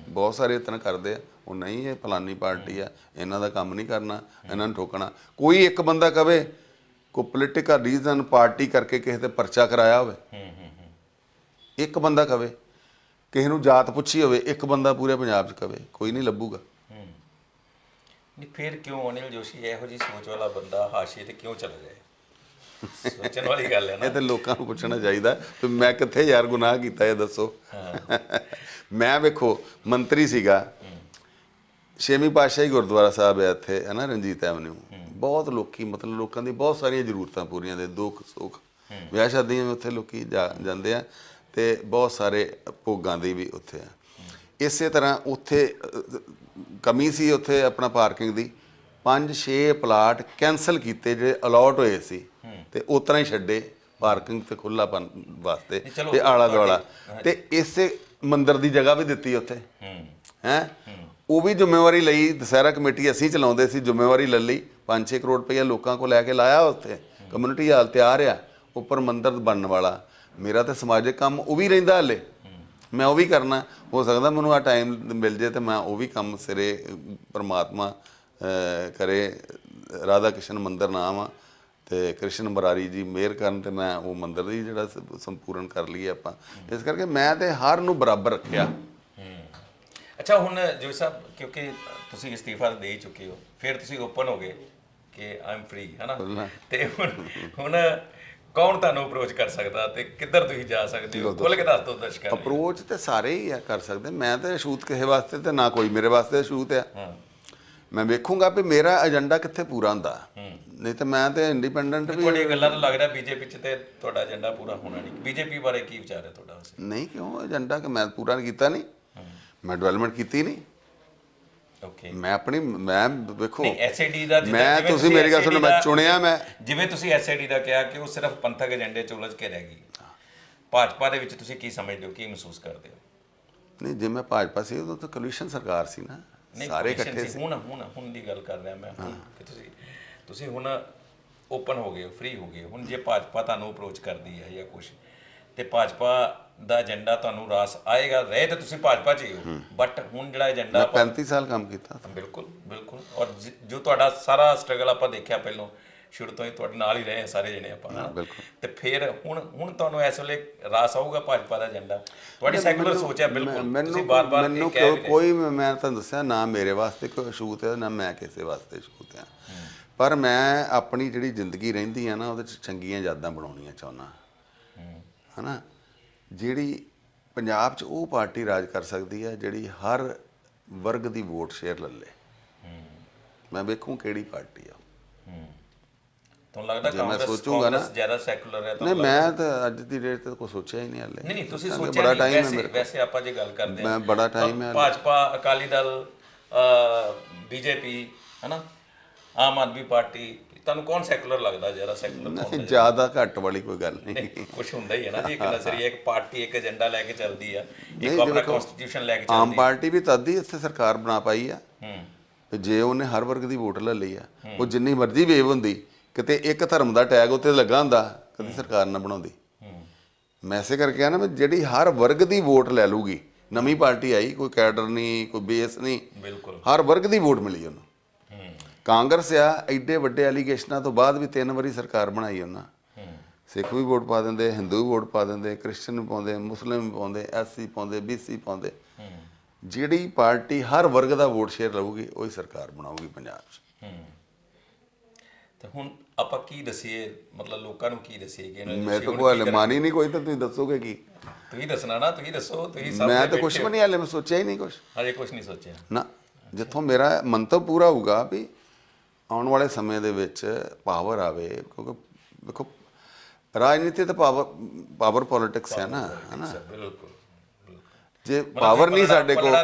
Speaker 2: ਬਹੁਤ ਸਾਰੇ ਇਤਨਾ ਕਰਦੇ ਆ। ਉਹ ਨਹੀਂ ਇਹ ਫਲਾਨੀ ਪਾਰਟੀ ਆ ਇਹਨਾਂ ਦਾ ਕੰਮ ਨਹੀਂ ਕਰਨਾ ਇਹਨਾਂ ਨੂੰ ਠੋਕਣਾ। ਕੋਈ ਇੱਕ ਬੰਦਾ ਕਵੇ ਕੋ ਪੋਲੀਟੀਕਲ ਰੀਜ਼ਨ ਪਾਰਟੀ ਕਰਕੇ ਕਿਸੇ ਤੇ ਪਰਚਾ ਕਰਾਇਆ ਹੋਵੇ
Speaker 1: ਹੂੰ ਹੂੰ ਹੂੰ।
Speaker 2: ਇੱਕ ਬੰਦਾ ਕਵੇ ਕਿਸੇ ਨੂੰ ਜਾਤ ਪੁੱਛੀ ਹੋਵੇ ਇੱਕ ਬੰਦਾ ਪੂਰੇ ਪੰਜਾਬ 'ਚ ਕਵੇ ਕੋਈ ਨਹੀਂ ਲੱਭੂਗਾ।
Speaker 1: ਹੂੰ। ਨਹੀਂ ਫਿਰ ਕਿਉਂ ਅਨਿਲ ਜੋਸ਼ੀ ਇਹੋ ਜੀ ਸੋਚ ਵਾਲਾ ਬੰਦਾ ਹਾਸ਼ੀਏ ਤੇ ਕਿਉਂ ਚਲਾ ਜਾਏ ਸੋਚਣ ਵਾਲੀ ਗੱਲ ਹੈ ਨਾ।
Speaker 2: ਇਹ ਤੇ ਲੋਕਾਂ ਨੂੰ ਪੁੱਛਣਾ ਚਾਹੀਦਾ ਵੀ ਮੈਂ ਕਿੱਥੇ ਯਾਰ ਗੁਨਾਹ ਕੀਤਾ ਇਹ ਦੱਸੋ। ਮੈਂ ਵੇਖੋ ਮੰਤਰੀ ਸੀਗਾ। ਛੇਵੀਂ ਪਾਤਸ਼ਾਹੀ ਗੁਰਦੁਆਰਾ ਸਾਹਿਬ ਹੈ ਇੱਥੇ ਹੈ ਨਾ ਰਣਜੀਤ ਐਵਨਿਊ। ਬਹੁਤ ਲੋਕੀ ਮਤਲਬ ਲੋਕਾਂ ਦੀ ਬਹੁਤ ਸਾਰੀਆਂ ਜ਼ਰੂਰਤਾਂ ਪੂਰੀਆਂ ਦੇ ਦੁੱਖ ਸੁੱਖ ਵਿਆਹ ਸ਼ਾਦੀਆਂ ਵਿੱਚ ਉੱਥੇ ਲੋਕੀ ਜਾਂਦੇ ਆ ਤੇ ਬਹੁਤ ਸਾਰੇ ਭੋਗਾਂ ਦੀ ਵੀ ਉੱਥੇ ਆ। ਇਸੇ ਤਰ੍ਹਾਂ ਉੱਥੇ ਕਮੀ ਸੀ ਉੱਥੇ ਆਪਣਾ ਪਾਰਕਿੰਗ ਦੀ 5-6 ਪਲਾਟ ਕੈਨਸਲ ਕੀਤੇ ਜਿਹੜੇ ਅਲਾਟ ਹੋਏ ਸੀ ਤੇ ਉਸ ਤਰ੍ਹਾਂ ਹੀ ਛੱਡੇ ਪਾਰਕਿੰਗ ਤੇ ਖੁੱਲਾਪਨ ਵਾਸਤੇ ਤੇ ਆਲਾ ਦੁਆਲਾ। ਤੇ ਇਸੇ ਮੰਦਿਰ ਦੀ ਜਗ੍ਹਾ ਵੀ ਦਿੱਤੀ ਉੱਥੇ।
Speaker 1: ਹੂੰ?
Speaker 2: ਹੈ। ਉਹ ਵੀ ਜ਼ਿੰਮੇਵਾਰੀ ਲਈ ਦੁਸਹਿਰਾ ਕਮੇਟੀ ਅਸੀਂ ਚਲਾਉਂਦੇ ਸੀ ਜ਼ਿੰਮੇਵਾਰੀ ਲੈ ਲਈ। 5-6 ਕਰੋੜ ਰੁਪਈਆ ਲੋਕਾਂ ਕੋਲ ਲੈ ਕੇ ਲਾਇਆ ਉੱਥੇ। ਕਮਿਊਨਿਟੀ ਹਾਲ ਤਿਆਰ ਆ, ਉੱਪਰ ਮੰਦਰ ਬਣਨ ਵਾਲਾ। ਮੇਰਾ ਤੇ ਸਮਾਜਿਕ ਕੰਮ ਉਹ ਵੀ ਰਹਿੰਦਾ ਹਲੇ। ਮੈਂ ਉਹ ਵੀ ਕਰਨਾ। ਹੋ ਸਕਦਾ ਮੈਨੂੰ ਆ ਟਾਈਮ ਮਿਲ ਜੇ ਤੇ ਮੈਂ ਉਹ ਵੀ ਕੰਮ ਸਿਰੇ, ਪਰਮਾਤਮਾ ਕਰੇ। ਰਾਧਾ ਕ੍ਰਿਸ਼ਨ ਮੰਦਰ ਨਾਮ ਆ ਤੇ ਕ੍ਰਿਸ਼ਨ ਬਰਾਰੀ ਜੀ ਮਿਹਰ ਕਰਨ ਤੇ ਮੈਂ ਉਹ ਮੰਦਰ ਦੀ ਜਿਹੜਾ ਸੰਪੂਰਨ ਕਰ ਲਈ ਆਪਾਂ। ਇਸ ਕਰਕੇ ਮੈਂ ਤੇ ਹਰ ਨੂੰ ਬਰਾਬਰ ਰੱਖਿਆ।
Speaker 1: ਅੱਛਾ, ਹੁਣ ਜੋ ਸਾਹਿਬ, ਕਿਉਂਕਿ ਤੁਸੀਂ ਅਸਤੀਫਾ ਦੇ ਚੁੱਕੇ ਹੋ, ਫਿਰ ਤੁਸੀਂ ਓਪਨ ਹੋ ਗਏ। ਕਿ ਆਮ ਫ੍ਰੀ ਹੈਨਾ? ਤੇ ਹੁਣ ਹੁਣ ਕੌਣ ਤੁਹਾਨੂੰ ਅਪਰੋਚ ਕਰ ਸਕਦਾ ਤੇ ਕਿੱਧਰ ਤੁਸੀਂ ਜਾ ਸਕਦੇ ਹੋ? ਖੁੱਲ ਕੇ ਦੱਸ। ਦਿਓ ਦਰਸ਼ਕਾਂ ਨੂੰ।
Speaker 2: ਅਪਰੋਚ ਤੇ ਸਾਰੇ ਹੀ ਆ ਕਰ ਸਕਦੇ। ਮੈਂ ਤਾਂ ਸ਼ੂਟ ਕਿਸੇ ਵਾਸਤੇ ਤੇ ਨਾ ਕੋਈ ਮੇਰੇ ਵਾਸਤੇ ਸ਼ੂਟ ਆ। ਮੈਂ ਵੇਖੂੰਗਾ ਵੀ ਮੇਰਾ ਏਜੰਡਾ ਕਿੱਥੇ ਪੂਰਾ ਹੁੰਦਾ। ਨਹੀਂ ਤਾਂ ਮੈਂ ਤੇ ਇੰਡੀਪੈਂਡੈਂਟ ਵੀ
Speaker 1: ਤੁਹਾਡੀਆਂ ਗੱਲਾਂ ਤੋਂ ਲੱਗ ਰਿਹਾ ਬੀਜੇਪੀ ਚ ਤੇ ਤੁਹਾਡਾ ਏਜੰਡਾ ਪੂਰਾ ਹੋਣਾ ਨਹੀਂ। ਬੀਜੇਪੀ ਬਾਰੇ ਕੀ ਵਿਚਾਰ ਹੈ ਤੁਹਾਡਾ
Speaker 2: ਨਹੀਂ ਕਿਉਂ? ਏਜੰਡਾ ਕਿ ਮੈਂ ਪੂਰਾ ਨਹੀਂ ਕੀਤਾ ਨਹੀਂ ਮੈਂ ਡਿਵੈਲਪਮੈਂਟ ਕੀਤੀ ਨਹੀਂ
Speaker 1: ਓਕੇ
Speaker 2: ਮੈਂ ਆਪਣੀ ਮੈਂ ਵੇਖੋ
Speaker 1: ਨਹੀਂ ਐਸਏਡੀ ਦਾ ਜਿੱਦਾਂ-
Speaker 2: ਮੈਂ
Speaker 1: ਜਿਵੇਂ
Speaker 2: ਤੁਸੀਂ ਮੇਰੀ ਗੱਲ ਸੁਣੋ ਮੈਂ
Speaker 1: ਦਾ-
Speaker 2: ਚੁਣਿਆ ਮੈਂ।
Speaker 1: ਜਿਵੇਂ ਤੁਸੀਂ ਐਸਏਡੀ ਦਾ ਕਿਹਾ ਕਿ ਉਹ ਸਿਰਫ ਪੰਥਕ ਏਜੰਡੇ ਚ ਉਲਝ ਕੇ ਰਹਿ ਗਈ। ਭਾਜਪਾ ਦੇ ਵਿੱਚ ਤੁਸੀਂ ਕੀ ਸਮਝਦੇ ਹੋ ਕੀ ਮਹਿਸੂਸ ਕਰਦੇ ਹੋ?
Speaker 2: ਨਹੀਂ ਜੇ ਮੈਂ ਭਾਜਪਾ ਸੀ ਉਦੋਂ ਤਾਂ ਕਲੂਸ਼ਨ ਸਰਕਾਰ ਸੀ ਨਾ।
Speaker 1: ਨਹੀਂ,
Speaker 2: ਸਾਰੇ ਇਕੱਠੇ
Speaker 1: ਸੀ।
Speaker 2: ਸੀ।
Speaker 1: ਹੁਣ ਹੁਣ ਹੁਣ ਦੀ ਗੱਲ ਕਰ ਰਿਹਾ ਮੈਂ ਹੁਣ ਕਿ ਤੁਸੀਂ ਤੁਸੀਂ ਹੁਣ ਓਪਨ ਹੋ ਗਏ ਹੋ ਫ੍ਰੀ ਹੋ ਗਏ ਹੋ। ਹੁਣ ਜੇ ਭਾਜਪਾ ਤੁਹਾਨੂੰ ਅਪਰੋਚ ਕਰਦੀ ਹੈ ਜਾਂ ਕੁਝ ਤੇ ਭਾਜਪਾ ਦਾ ਏਜੰਡਾ ਤੁਹਾਨੂੰ ਰਾਸ ਆਏਗਾ। ਰਹੇ ਤੇ ਤੁਸੀਂ ਭਾਜਪਾ ਚ ਹੀ ਹੋ। ਬਟ ਹੁਣ ਜਿਹੜਾ ਏਜੰਡਾ
Speaker 2: ਮੈਂ
Speaker 1: ਆਪਾਂ
Speaker 2: 35 ਸਾਲ ਕੰਮ ਕੀਤਾ।
Speaker 1: ਬਿਲਕੁਲ ਬਿਲਕੁਲ। ਔਰ ਜ- ਜੋ ਤੁਹਾਡਾ ਸਾਰਾ ਸਟਰਗਲ ਆਪਾਂ ਦੇਖਿਆ ਪਹਿਲਾਂ ਸ਼ੁਰੂ ਤੋਂ ਹੀ ਤੁਹਾਡੇ ਨਾਲ ਹੀ ਰਹੇ ਹਾਂ ਸਾਰੇ ਜਣੇ ਆਪਾਂ ਹਨਾ।
Speaker 2: ਬਿਲਕੁਲ।
Speaker 1: ਤੇ ਫਿਰ ਹੁਣ ਹੁਣ ਤੁਹਾਨੂੰ ਇਸ ਵੇਲੇ ਰਾਸ ਆਊਗਾ ਭਾਜਪਾ ਦਾ ਏਜੰਡਾ? ਤੁਹਾਡੀ ਸੈਕੂਲਰ ਸੋਚ ਹੈ ਬਿਲਕੁਲ। ਤੁਸੀਂ
Speaker 2: ਮੈਨੂੰ
Speaker 1: ਬਾਰ-ਬਾਰ
Speaker 2: ਮੈਨੂੰ
Speaker 1: ਕਹਿ
Speaker 2: ਕੋਈ- ਮੈਂ ਤੁਹਾਨੂੰ ਦੱਸਿਆ ਨਾ ਮੇਰੇ ਵਾਸਤੇ ਕੋਈ ਸ਼ੂਤ ਹੈ ਨਾ ਮੈਂ ਕਿਸੇ ਵਾਸਤੇ ਸ਼ੂਤ ਹੈ। ਪਰ ਮੈਂ ਆਪਣੀ ਜਿਹੜੀ ਜ਼ਿੰਦਗੀ ਰਹਿੰਦੀ ਆ ਨਾ ਉਹਦੇ ਚ ਚੰਗੀਆਂ ਯਾਦਾਂ ਬਣਾਉਣੀਆਂ ਚਾਹੁੰਦਾ। ਹਨਾ? ਜਿਹੜੀ ਪੰਜਾਬ 'ਚ ਉਹ ਪਾਰਟੀ ਰਾਜ ਕਰ ਸਕਦੀ ਹੈ ਜਿਹੜੀ ਹਰ ਵਰਗ ਦੀ ਵੋਟ ਸ਼ੇਅਰ ਲੈ ਲੇ। ਮੈਂ ਵੇਖੂੰ ਕਿਹੜੀ ਪਾਰਟੀ ਆ।
Speaker 1: ਤੁਹਾਨੂੰ ਲੱਗਦਾ ਕਾਂਗਰਸ ਕਾਂਗਰਸ ਜ਼ਿਆਦਾ ਸੈਕੂਲਰ ਹੈ
Speaker 2: ਨਹੀਂ ਮੈਂ ਤਾਂ ਅੱਜ ਦੀ ਡੇਟ ਤੇ ਕੋਈ ਸੋਚਿਆ ਹੀ ਨਹੀਂ ਹਾਲੇ।
Speaker 1: ਨਹੀਂ ਨਹੀਂ ਤੁਸੀਂ ਸੋਚਿਆ
Speaker 2: ਬੜਾ ਟਾਈਮ ਹੈ ਮੇਰੇ
Speaker 1: ਵੈਸੇ ਆਪਾਂ ਜੇ ਗੱਲ ਕਰਦੇ
Speaker 2: ਮੈਂ ਬੜਾ time ਹੈ।
Speaker 1: ਭਾਜਪਾ ਅਕਾਲੀ ਦਲ ਬੀਜੇਪੀ ਹਨਾ? ਆਮ ਆਦਮੀ ਪਾਰਟੀ ਤੁਹਾਨੂੰ ਕੌਣ ਸੈਕੂਲਰ ਲੱਗਦਾ ਜ਼ਿਆਦਾ ਸੈਕੂਲਰ
Speaker 2: ਨਹੀਂ ਜ਼ਿਆਦਾ ਘੱਟ ਵਾਲੀ ਕੋਈ ਗੱਲ ਨਹੀਂ।
Speaker 1: ਕੁਝ ਹੁੰਦਾ ਹੀ ਹੈ ਨਾ ਜੀ ਇੱਕ ਨਜ਼ਰੀਆ ਇੱਕ ਪਾਰਟੀ ਇੱਕ ਏਜੰਡਾ ਲੈ ਕੇ ਚੱਲਦੀ ਆ ਇੱਕ ਆਪਣਾ ਕਨਸਟੀਟਿਊਸ਼ਨ ਲੈ ਕੇ
Speaker 2: ਆਮ
Speaker 1: ਚੱਲਦੀ
Speaker 2: ਪਾਰਟੀ ਵੀ ਤਦ ਹੀ ਇੱਥੇ ਸਰਕਾਰ ਬਣਾ ਪਾਈ ਆ।
Speaker 1: ਹੂੰ।
Speaker 2: ਜੇ ਉਹਨੇ ਹਰ ਵਰਗ ਦੀ ਵੋਟ ਲੈ ਲਈ ਆ ਉਹ ਜਿੰਨੀ ਮਰਜ਼ੀ ਵੇਵ ਹੁੰਦੀ ਕਿਤੇ ਇੱਕ ਧਰਮ ਦਾ ਟੈਗ ਉੱਤੇ ਲੱਗਾ ਹੁੰਦਾ ਕਦੀ ਸਰਕਾਰ ਨਾ ਬਣਾਉਂਦੀ।
Speaker 1: ਹੂੰ।
Speaker 2: ਮੈਂ ਇਸੇ ਕਰਕੇ ਆ ਨਾ ਜਿਹੜੀ ਹਰ ਵਰਗ ਦੀ ਵੋਟ ਲੈ ਲੂਗੀ ਨਵੀਂ ਪਾਰਟੀ ਆਈ ਕੋਈ ਕੈਡਰ ਨਹੀਂ ਕੋਈ ਬੇਸ ਨਹੀਂ
Speaker 1: ਬਿਲਕੁਲ।
Speaker 2: ਹਰ ਵਰਗ ਦੀ ਵੋਟ ਮਿਲੀ ਉਹਨੂੰ। ਕਾਂਗਰਸ ਆ ਐਡੇ ਵੱਡੇ ਐਲੀਗੇਸ਼ਨਾਂ ਤੋਂ ਬਾਅਦ ਵੀ ਤਿੰਨ ਵਾਰੀ ਸਰਕਾਰ ਬਣਾਈ ਉਹਨਾਂ। ਸਿੱਖ ਵੀ ਵੋਟ ਪਾ ਦਿੰਦੇ ਹਿੰਦੂ ਵੀ ਵੋਟ ਪਾ ਦਿੰਦੇ ਕ੍ਰਿਸਚਨ ਵੀ ਪਾਉਂਦੇ ਮੁਸਲਿਮ ਪਾਉਂਦੇ ਐਸਸੀ ਪਾਉਂਦੇ ਬੀਸੀ ਪਾਉਂਦੇ। ਜਿਹੜੀ ਪਾਰਟੀ ਹਰ ਵਰਗ ਦਾ ਵੋਟ ਸ਼ੇਅਰ ਲਊਗੀ ਉਹੀ ਸਰਕਾਰ ਬਣਾਊਗੀ ਪੰਜਾਬ 'ਚ।
Speaker 1: ਤੇ ਹੁਣ ਆਪਾਂ ਕੀ ਦਸੀਏ? ਮਤਲਬ ਲੋਕਾਂ ਨੂੰ ਕੀ ਦਸੀਏ ਕਿ
Speaker 2: ਮੈਂ ਤਾਂ ਕੋਈ
Speaker 1: ਕੀ
Speaker 2: ਹਲੇ ਮਾਨੀ ਨਹੀਂ ਕੋਈ ਤਾਂ ਤੁਸੀਂ ਦੱਸੋਗੇ ਕੀ?
Speaker 1: ਤੁਸੀਂ ਦੱਸਣਾ ਨਾ ਤੁਸੀਂ ਦੱਸੋ ਤੁਸੀਂ ਸਭ
Speaker 2: ਮੈਂ ਤਾਂ ਕੁਝ ਵੀ ਨਹੀਂ ਹਲੇ ਮੈਂ ਸੋਚਿਆ ਹੀ ਨਹੀਂ ਕੁਝ
Speaker 1: ਹੋ। ਹਜੇ ਕੁਝ ਨਹੀਂ ਸੋਚਿਆ।
Speaker 2: ਨਾ ਜਿੱਥੋਂ ਮੇਰਾ ਮੰਤਵ ਪੂਰਾ ਹੋਊਗਾ ਵੀ ਆਉਣ ਵਾਲੇ ਸਮੇਂ ਦੇ ਵਿੱਚ ਪਾਵਰ ਆਵੇ ਕਿਉਂਕਿ ਦੇਖੋ ਰਾਜਨੀਤੀ ਤਾਂ ਪਾਵਰ ਪਾਵਰ ਪੋਲਿਟਿਕਸ ਹੈ ਨਾ ਹਨਾ?
Speaker 1: ਬਿਲਕੁਲ
Speaker 2: ਜੇ ਪਾਵਰ ਨਹੀਂ ਸਾਡੇ ਕੋਲ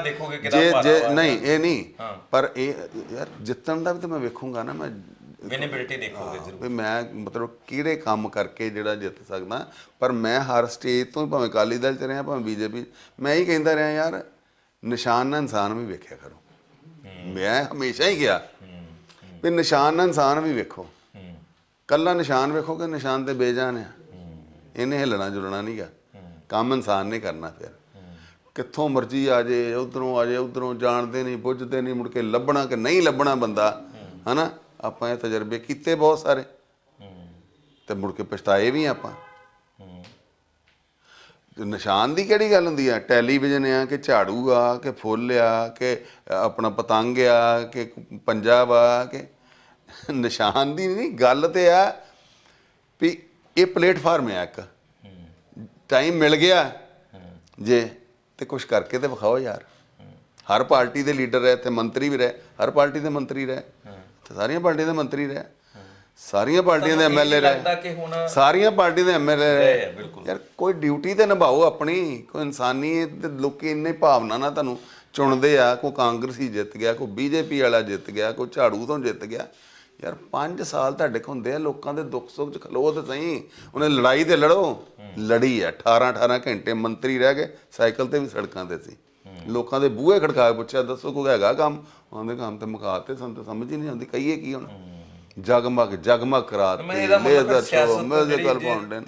Speaker 2: ਜੇ ਜੇ। ਨਹੀਂ ਇਹ ਨਹੀਂ। ਪਰ ਇਹ ਯਾਰ ਜਿੱਤਣ ਦਾ ਵੀ ਤਾਂ ਮੈਂ ਵੇਖੂੰਗਾ ਨਾ ਮੈਂ
Speaker 1: ਵਿਨੇਬਿਲਿਟੀ ਦੇਖੋਗੇ ਜ਼ਰੂਰ।
Speaker 2: ਵੀ ਮੈਂ ਮਤਲਬ ਕਿਹੜੇ ਕੰਮ ਕਰਕੇ ਜਿਹੜਾ ਜਿੱਤ ਸਕਦਾ ਪਰ ਮੈਂ ਹਰ ਸਟੇਜ ਤੋਂ ਭਾਵੇਂ ਅਕਾਲੀ ਦਲ ਚ ਰਿਹਾ ਭਾਵੇਂ ਬੀਜੇਪੀ ਮੈਂ ਹੀ ਕਹਿੰਦਾ ਰਿਹਾ ਯਾਰ ਨਿਸ਼ਾਨ ਨਾਲ ਇਨਸਾਨ ਵੀ ਵੇਖਿਆ ਕਰੋ। ਮੈਂ ਹਮੇਸ਼ਾ ਹੀ ਕਿਹਾ ਵੀ ਨਿਸ਼ਾਨ ਨਾਲ ਇਨਸਾਨ ਵੀ ਵੇਖੋ। ਕੱਲਾ ਨਿਸ਼ਾਨ ਵੇਖੋਗੇ ਨਿਸ਼ਾਨ ਤੇ ਬੇਜਾਨ ਆ। ਇਹਨੇ ਹਿੱਲਣਾ ਜੁਲਣਾ ਨਹੀਂਗਾ ਕੰਮ ਇਨਸਾਨ ਨੇ ਕਰਨਾ ਫਿਰ। ਕਿੱਥੋਂ ਮਰਜ਼ੀ ਆ ਜੇ ਉਧਰੋਂ ਆ ਜੇ ਉਧਰੋਂ ਜਾਣਦੇ ਨਹੀਂ ਪੁੱਜਦੇ ਨਹੀਂ ਮੁੜ ਕੇ ਲੱਭਣਾ ਕਿ ਨਹੀਂ ਲੱਭਣਾ ਬੰਦਾ। ਹਨਾ? ਆਪਾਂ ਇਹ ਤਜਰਬੇ ਕੀਤੇ ਬਹੁਤ ਸਾਰੇ। ਤੇ ਮੁੜ ਕੇ ਪਛਤਾਏ ਵੀ ਆਪਾਂ। ਨਿਸ਼ਾਨ ਦੀ ਕਿਹੜੀ ਗੱਲ ਹੁੰਦੀ ਆ? ਟੈਲੀਵਿਜ਼ਨ ਆ ਕਿ ਝਾੜੂ ਆ ਕਿ ਫੁੱਲ ਆ ਕਿ ਆਪਣਾ ਪਤੰਗ ਆ ਕਿ ਪੰਜਾਬ ਆ ਕਿ ਨਿਸ਼ਾਨ ਦੀ ਨਹੀਂ ਗੱਲ ਤੇ ਆ ਵੀ ਇਹ ਪਲੇਟਫਾਰਮ ਆ ਇੱਕ। ਟਾਈਮ ਮਿਲ ਗਿਆ ਜੇ ਤੇ ਕੁਝ ਕਰਕੇ ਤੇ ਵਿਖਾਓ ਯਾਰ। ਹਰ ਪਾਰਟੀ ਦੇ ਲੀਡਰ ਰਹੇ ਤੇ ਮੰਤਰੀ ਵੀ ਰਹੇ ਹਰ ਪਾਰਟੀ ਦੇ ਮੰਤਰੀ ਰਹੇ ਤੇ ਸਾਰੀਆਂ ਪਾਰਟੀਆਂ ਦੇ ਮੰਤਰੀ ਰਹੇ ਸਾਰੀਆਂ ਪਾਰਟੀਆਂ ਦੇ ਐਮਐਲਏ ਰਹੇ। ਸਾਰੀਆਂ ਪਾਰਟੀਆਂ ਦੇ ਐਮਐਲਏ
Speaker 1: ਰਹੇ।
Speaker 2: ਯਾਰ ਕੋਈ ਡਿਊਟੀ ਤੇ ਨਿਭਾਓ ਆਪਣੀ ਕੋਈ ਇਨਸਾਨੀ ਤੇ ਲੋਕੀ ਇੰਨੇ ਭਾਵਨਾ ਨਾਲ ਤੁਹਾਨੂੰ ਚੁਣਦੇ ਆ ਕੋਈ ਕਾਂਗਰਸੀ ਜਿੱਤ ਗਿਆ ਕੋਈ ਬੀਜੇਪੀ ਵਾਲਾ ਜਿੱਤ ਗਿਆ ਕੋਈ ਝਾੜੂ ਤੋਂ ਜਿੱਤ ਗਿਆ। ਯਾਰ 5 ਸਾਲ ਤੁਹਾਡੇ ਕੋਲ ਹੁੰਦੇ ਆ ਲੋਕਾਂ ਦੇ ਦੁੱਖ ਸੁੱਖ ਚ ਖਲੋ ਤੇ ਸਹੀ। ਉਹਨੇ ਲੜਾਈ ਤੇ ਲੜੋ। ਲੜੀ ਆ 18 18 ਘੰਟੇ ਮੰਤਰੀ ਰਹਿ ਗਏ ਸਾਈਕਲ ਤੇ ਵੀ ਸੜਕਾਂ ਤੇ ਸੀ। ਲੋਕਾਂ ਦੇ ਬੂਹੇ ਖੜਕਾ ਕੇ ਪੁੱਛਿਆ ਦੱਸੋ ਕੋਈ ਹੈਗਾ ਕੰਮ? ਉਹਦੇ ਕੰਮ ਤੇ ਮੁਕਾਤੇ ਸਾਨੂੰ ਤਾਂ ਸਮਝ ਹੀ ਨਹੀਂ ਆਉਂਦੀ ਕਹੀਏ ਕੀ ਹੁਣ? ਜਗਮਗ ਜਗਮਗ ਕਰਾਤੇ ਲੇਜ਼ਰ ਸ਼ੋ
Speaker 1: ਤੋਂ
Speaker 2: ਮਿਊਜ਼ੀਕਲ ਫਾਊਂਟੇਨ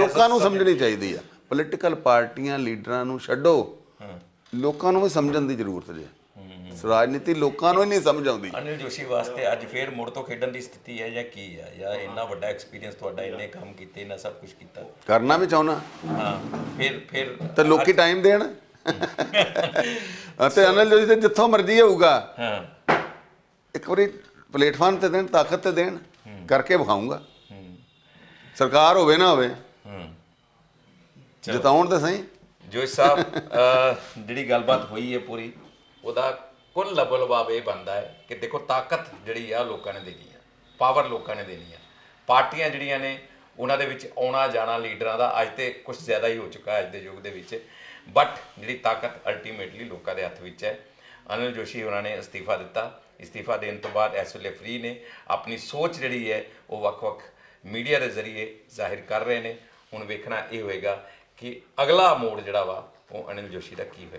Speaker 2: ਲੋਕਾਂ ਨੂੰ ਸਮਝਣੀ ਚਾਹੀਦੀ ਆ। ਪੋਲੀਟੀਕਲ ਪਾਰਟੀਆਂ ਲੀਡਰਾਂ ਨੂੰ ਛੱਡੋ। ਲੋਕਾਂ ਨੂੰ ਵੀ ਸਮਝਣ ਦੀ ਜ਼ਰੂਤ ਜੇ। ਰਾਜਨੀਤੀ ਲੋਕਾਂ ਨੂੰ ਹੀ ਨਹੀਂ ਸਮਝ ਆਉਂਦੀ।
Speaker 1: ਅਨਿਲ ਜੋਸ਼ੀ ਵਾਸਤੇ ਅੱਜ ਫੇਰ ਮੁੜ ਤੋਂ ਖੇਡਣ ਦੀ ਸਥਿਤੀ ਹੈ ਜਾਂ ਕੀ ਹੈ? ਜਾਂ ਇੰਨਾ ਵੱਡਾ ਐਕਸਪੀਰੀਅੰਸ ਤੁਹਾਡਾ ਇੰਨੇ ਕੰਮ ਕੀਤੇ ਇੰਨਾ ਸਭ ਕੁਝ ਕੀਤਾ।
Speaker 2: ਕਰਨਾ ਵੀ ਚਾਹੁੰਨਾ।
Speaker 1: ਹਾਂ ਫਿਰ ਫਿਰ
Speaker 2: ਤੇ ਲੋਕੀ ਟਾਈਮ ਦੇਣ। ਅਤੇ ਅਨਲ ਜੋਸ਼ੀ ਤੇ ਜਿੱਥੋਂ ਮਰਜ਼ੀ ਹੋਊਗਾ।
Speaker 1: ਹਾਂ।
Speaker 2: ਇੱਕ ਵਾਰੀ ਪਲੇਟਫਾਰਮ ਤੇ ਦੇਣ ਤਾਕਤ ਤੇ ਦੇਣ ਕਰਕੇ ਵਿਖਾਊਂਗਾ। ਸਰਕਾਰ ਹੋਵੇ ਨਾ ਹੋਵੇ
Speaker 1: ਹੂੰ।
Speaker 2: ਜਿਤਾਉਣ ਤੇ ਸਹੀ।
Speaker 1: ਜੋਸ਼ ਸਾਹਿਬ ਜਿਹੜੀ ਗੱਲਬਾਤ ਹੋਈ ਹੈ ਪੂਰੀ ਉਹਦਾ ਕੁੱਲ ਲਬਲਬਾਬ ਇਹ ਬੰਦਾ ਹੈ ਕਿ ਦੇਖੋ ਤਾਕਤ ਜਿਹੜੀ ਆ ਲੋਕਾਂ ਨੇ ਦੇਣੀ ਆ ਪਾਵਰ ਲੋਕਾਂ ਨੇ ਦੇਣੀ ਆ। ਪਾਰਟੀਆਂ ਜਿਹੜੀਆਂ ਨੇ, ਉਹਨਾਂ ਦੇ ਵਿੱਚ ਆਉਣਾ ਜਾਣਾ ਲੀਡਰਾਂ ਦਾ ਅੱਜ ਤੇ ਕੁਝ ਜ਼ਿਆਦਾ ਹੀ ਹੋ ਚੁੱਕਾ ਅੱਜ ਦੇ ਯੁੱਗ ਦੇ ਵਿੱਚ। ਬਟ ਜਿਹੜੀ ਤਾਕਤ ਅਲਟੀਮੇਟਲੀ ਲੋਕਾਂ ਦੇ ਹੱਥ ਵਿੱਚ ਹੈ, ਅਨਿਲ ਜੋਸ਼ੀ ਉਹਨਾਂ ਨੇ ਅਸਤੀਫਾ ਦਿੱਤਾ। ਅਸਤੀਫਾ ਦੇਣ ਤੋਂ ਬਾਅਦ ਇਸ ਵੇਲੇ ਫ੍ਰੀ ਨੇ। ਆਪਣੀ ਸੋਚ ਜਿਹੜੀ ਹੈ, ਉਹ ਵੱਖ-ਵੱਖ ਮੀਡੀਆ ਦੇ ਜ਼ਰੀਏ ਜ਼ਾਹਿਰ ਕਰ ਰਹੇ ਨੇ। ਹੁਣ ਵੇਖਣਾ ਇਹ ਹੋਏਗਾ ਕਿ ਅਗਲਾ ਮੋੜ ਜਿਹੜਾ ਵਾ, ਉਹ ਅਨਿਲ ਜੋਸ਼ੀ ਦਾ ਕੀ ਹੋਏਗਾ।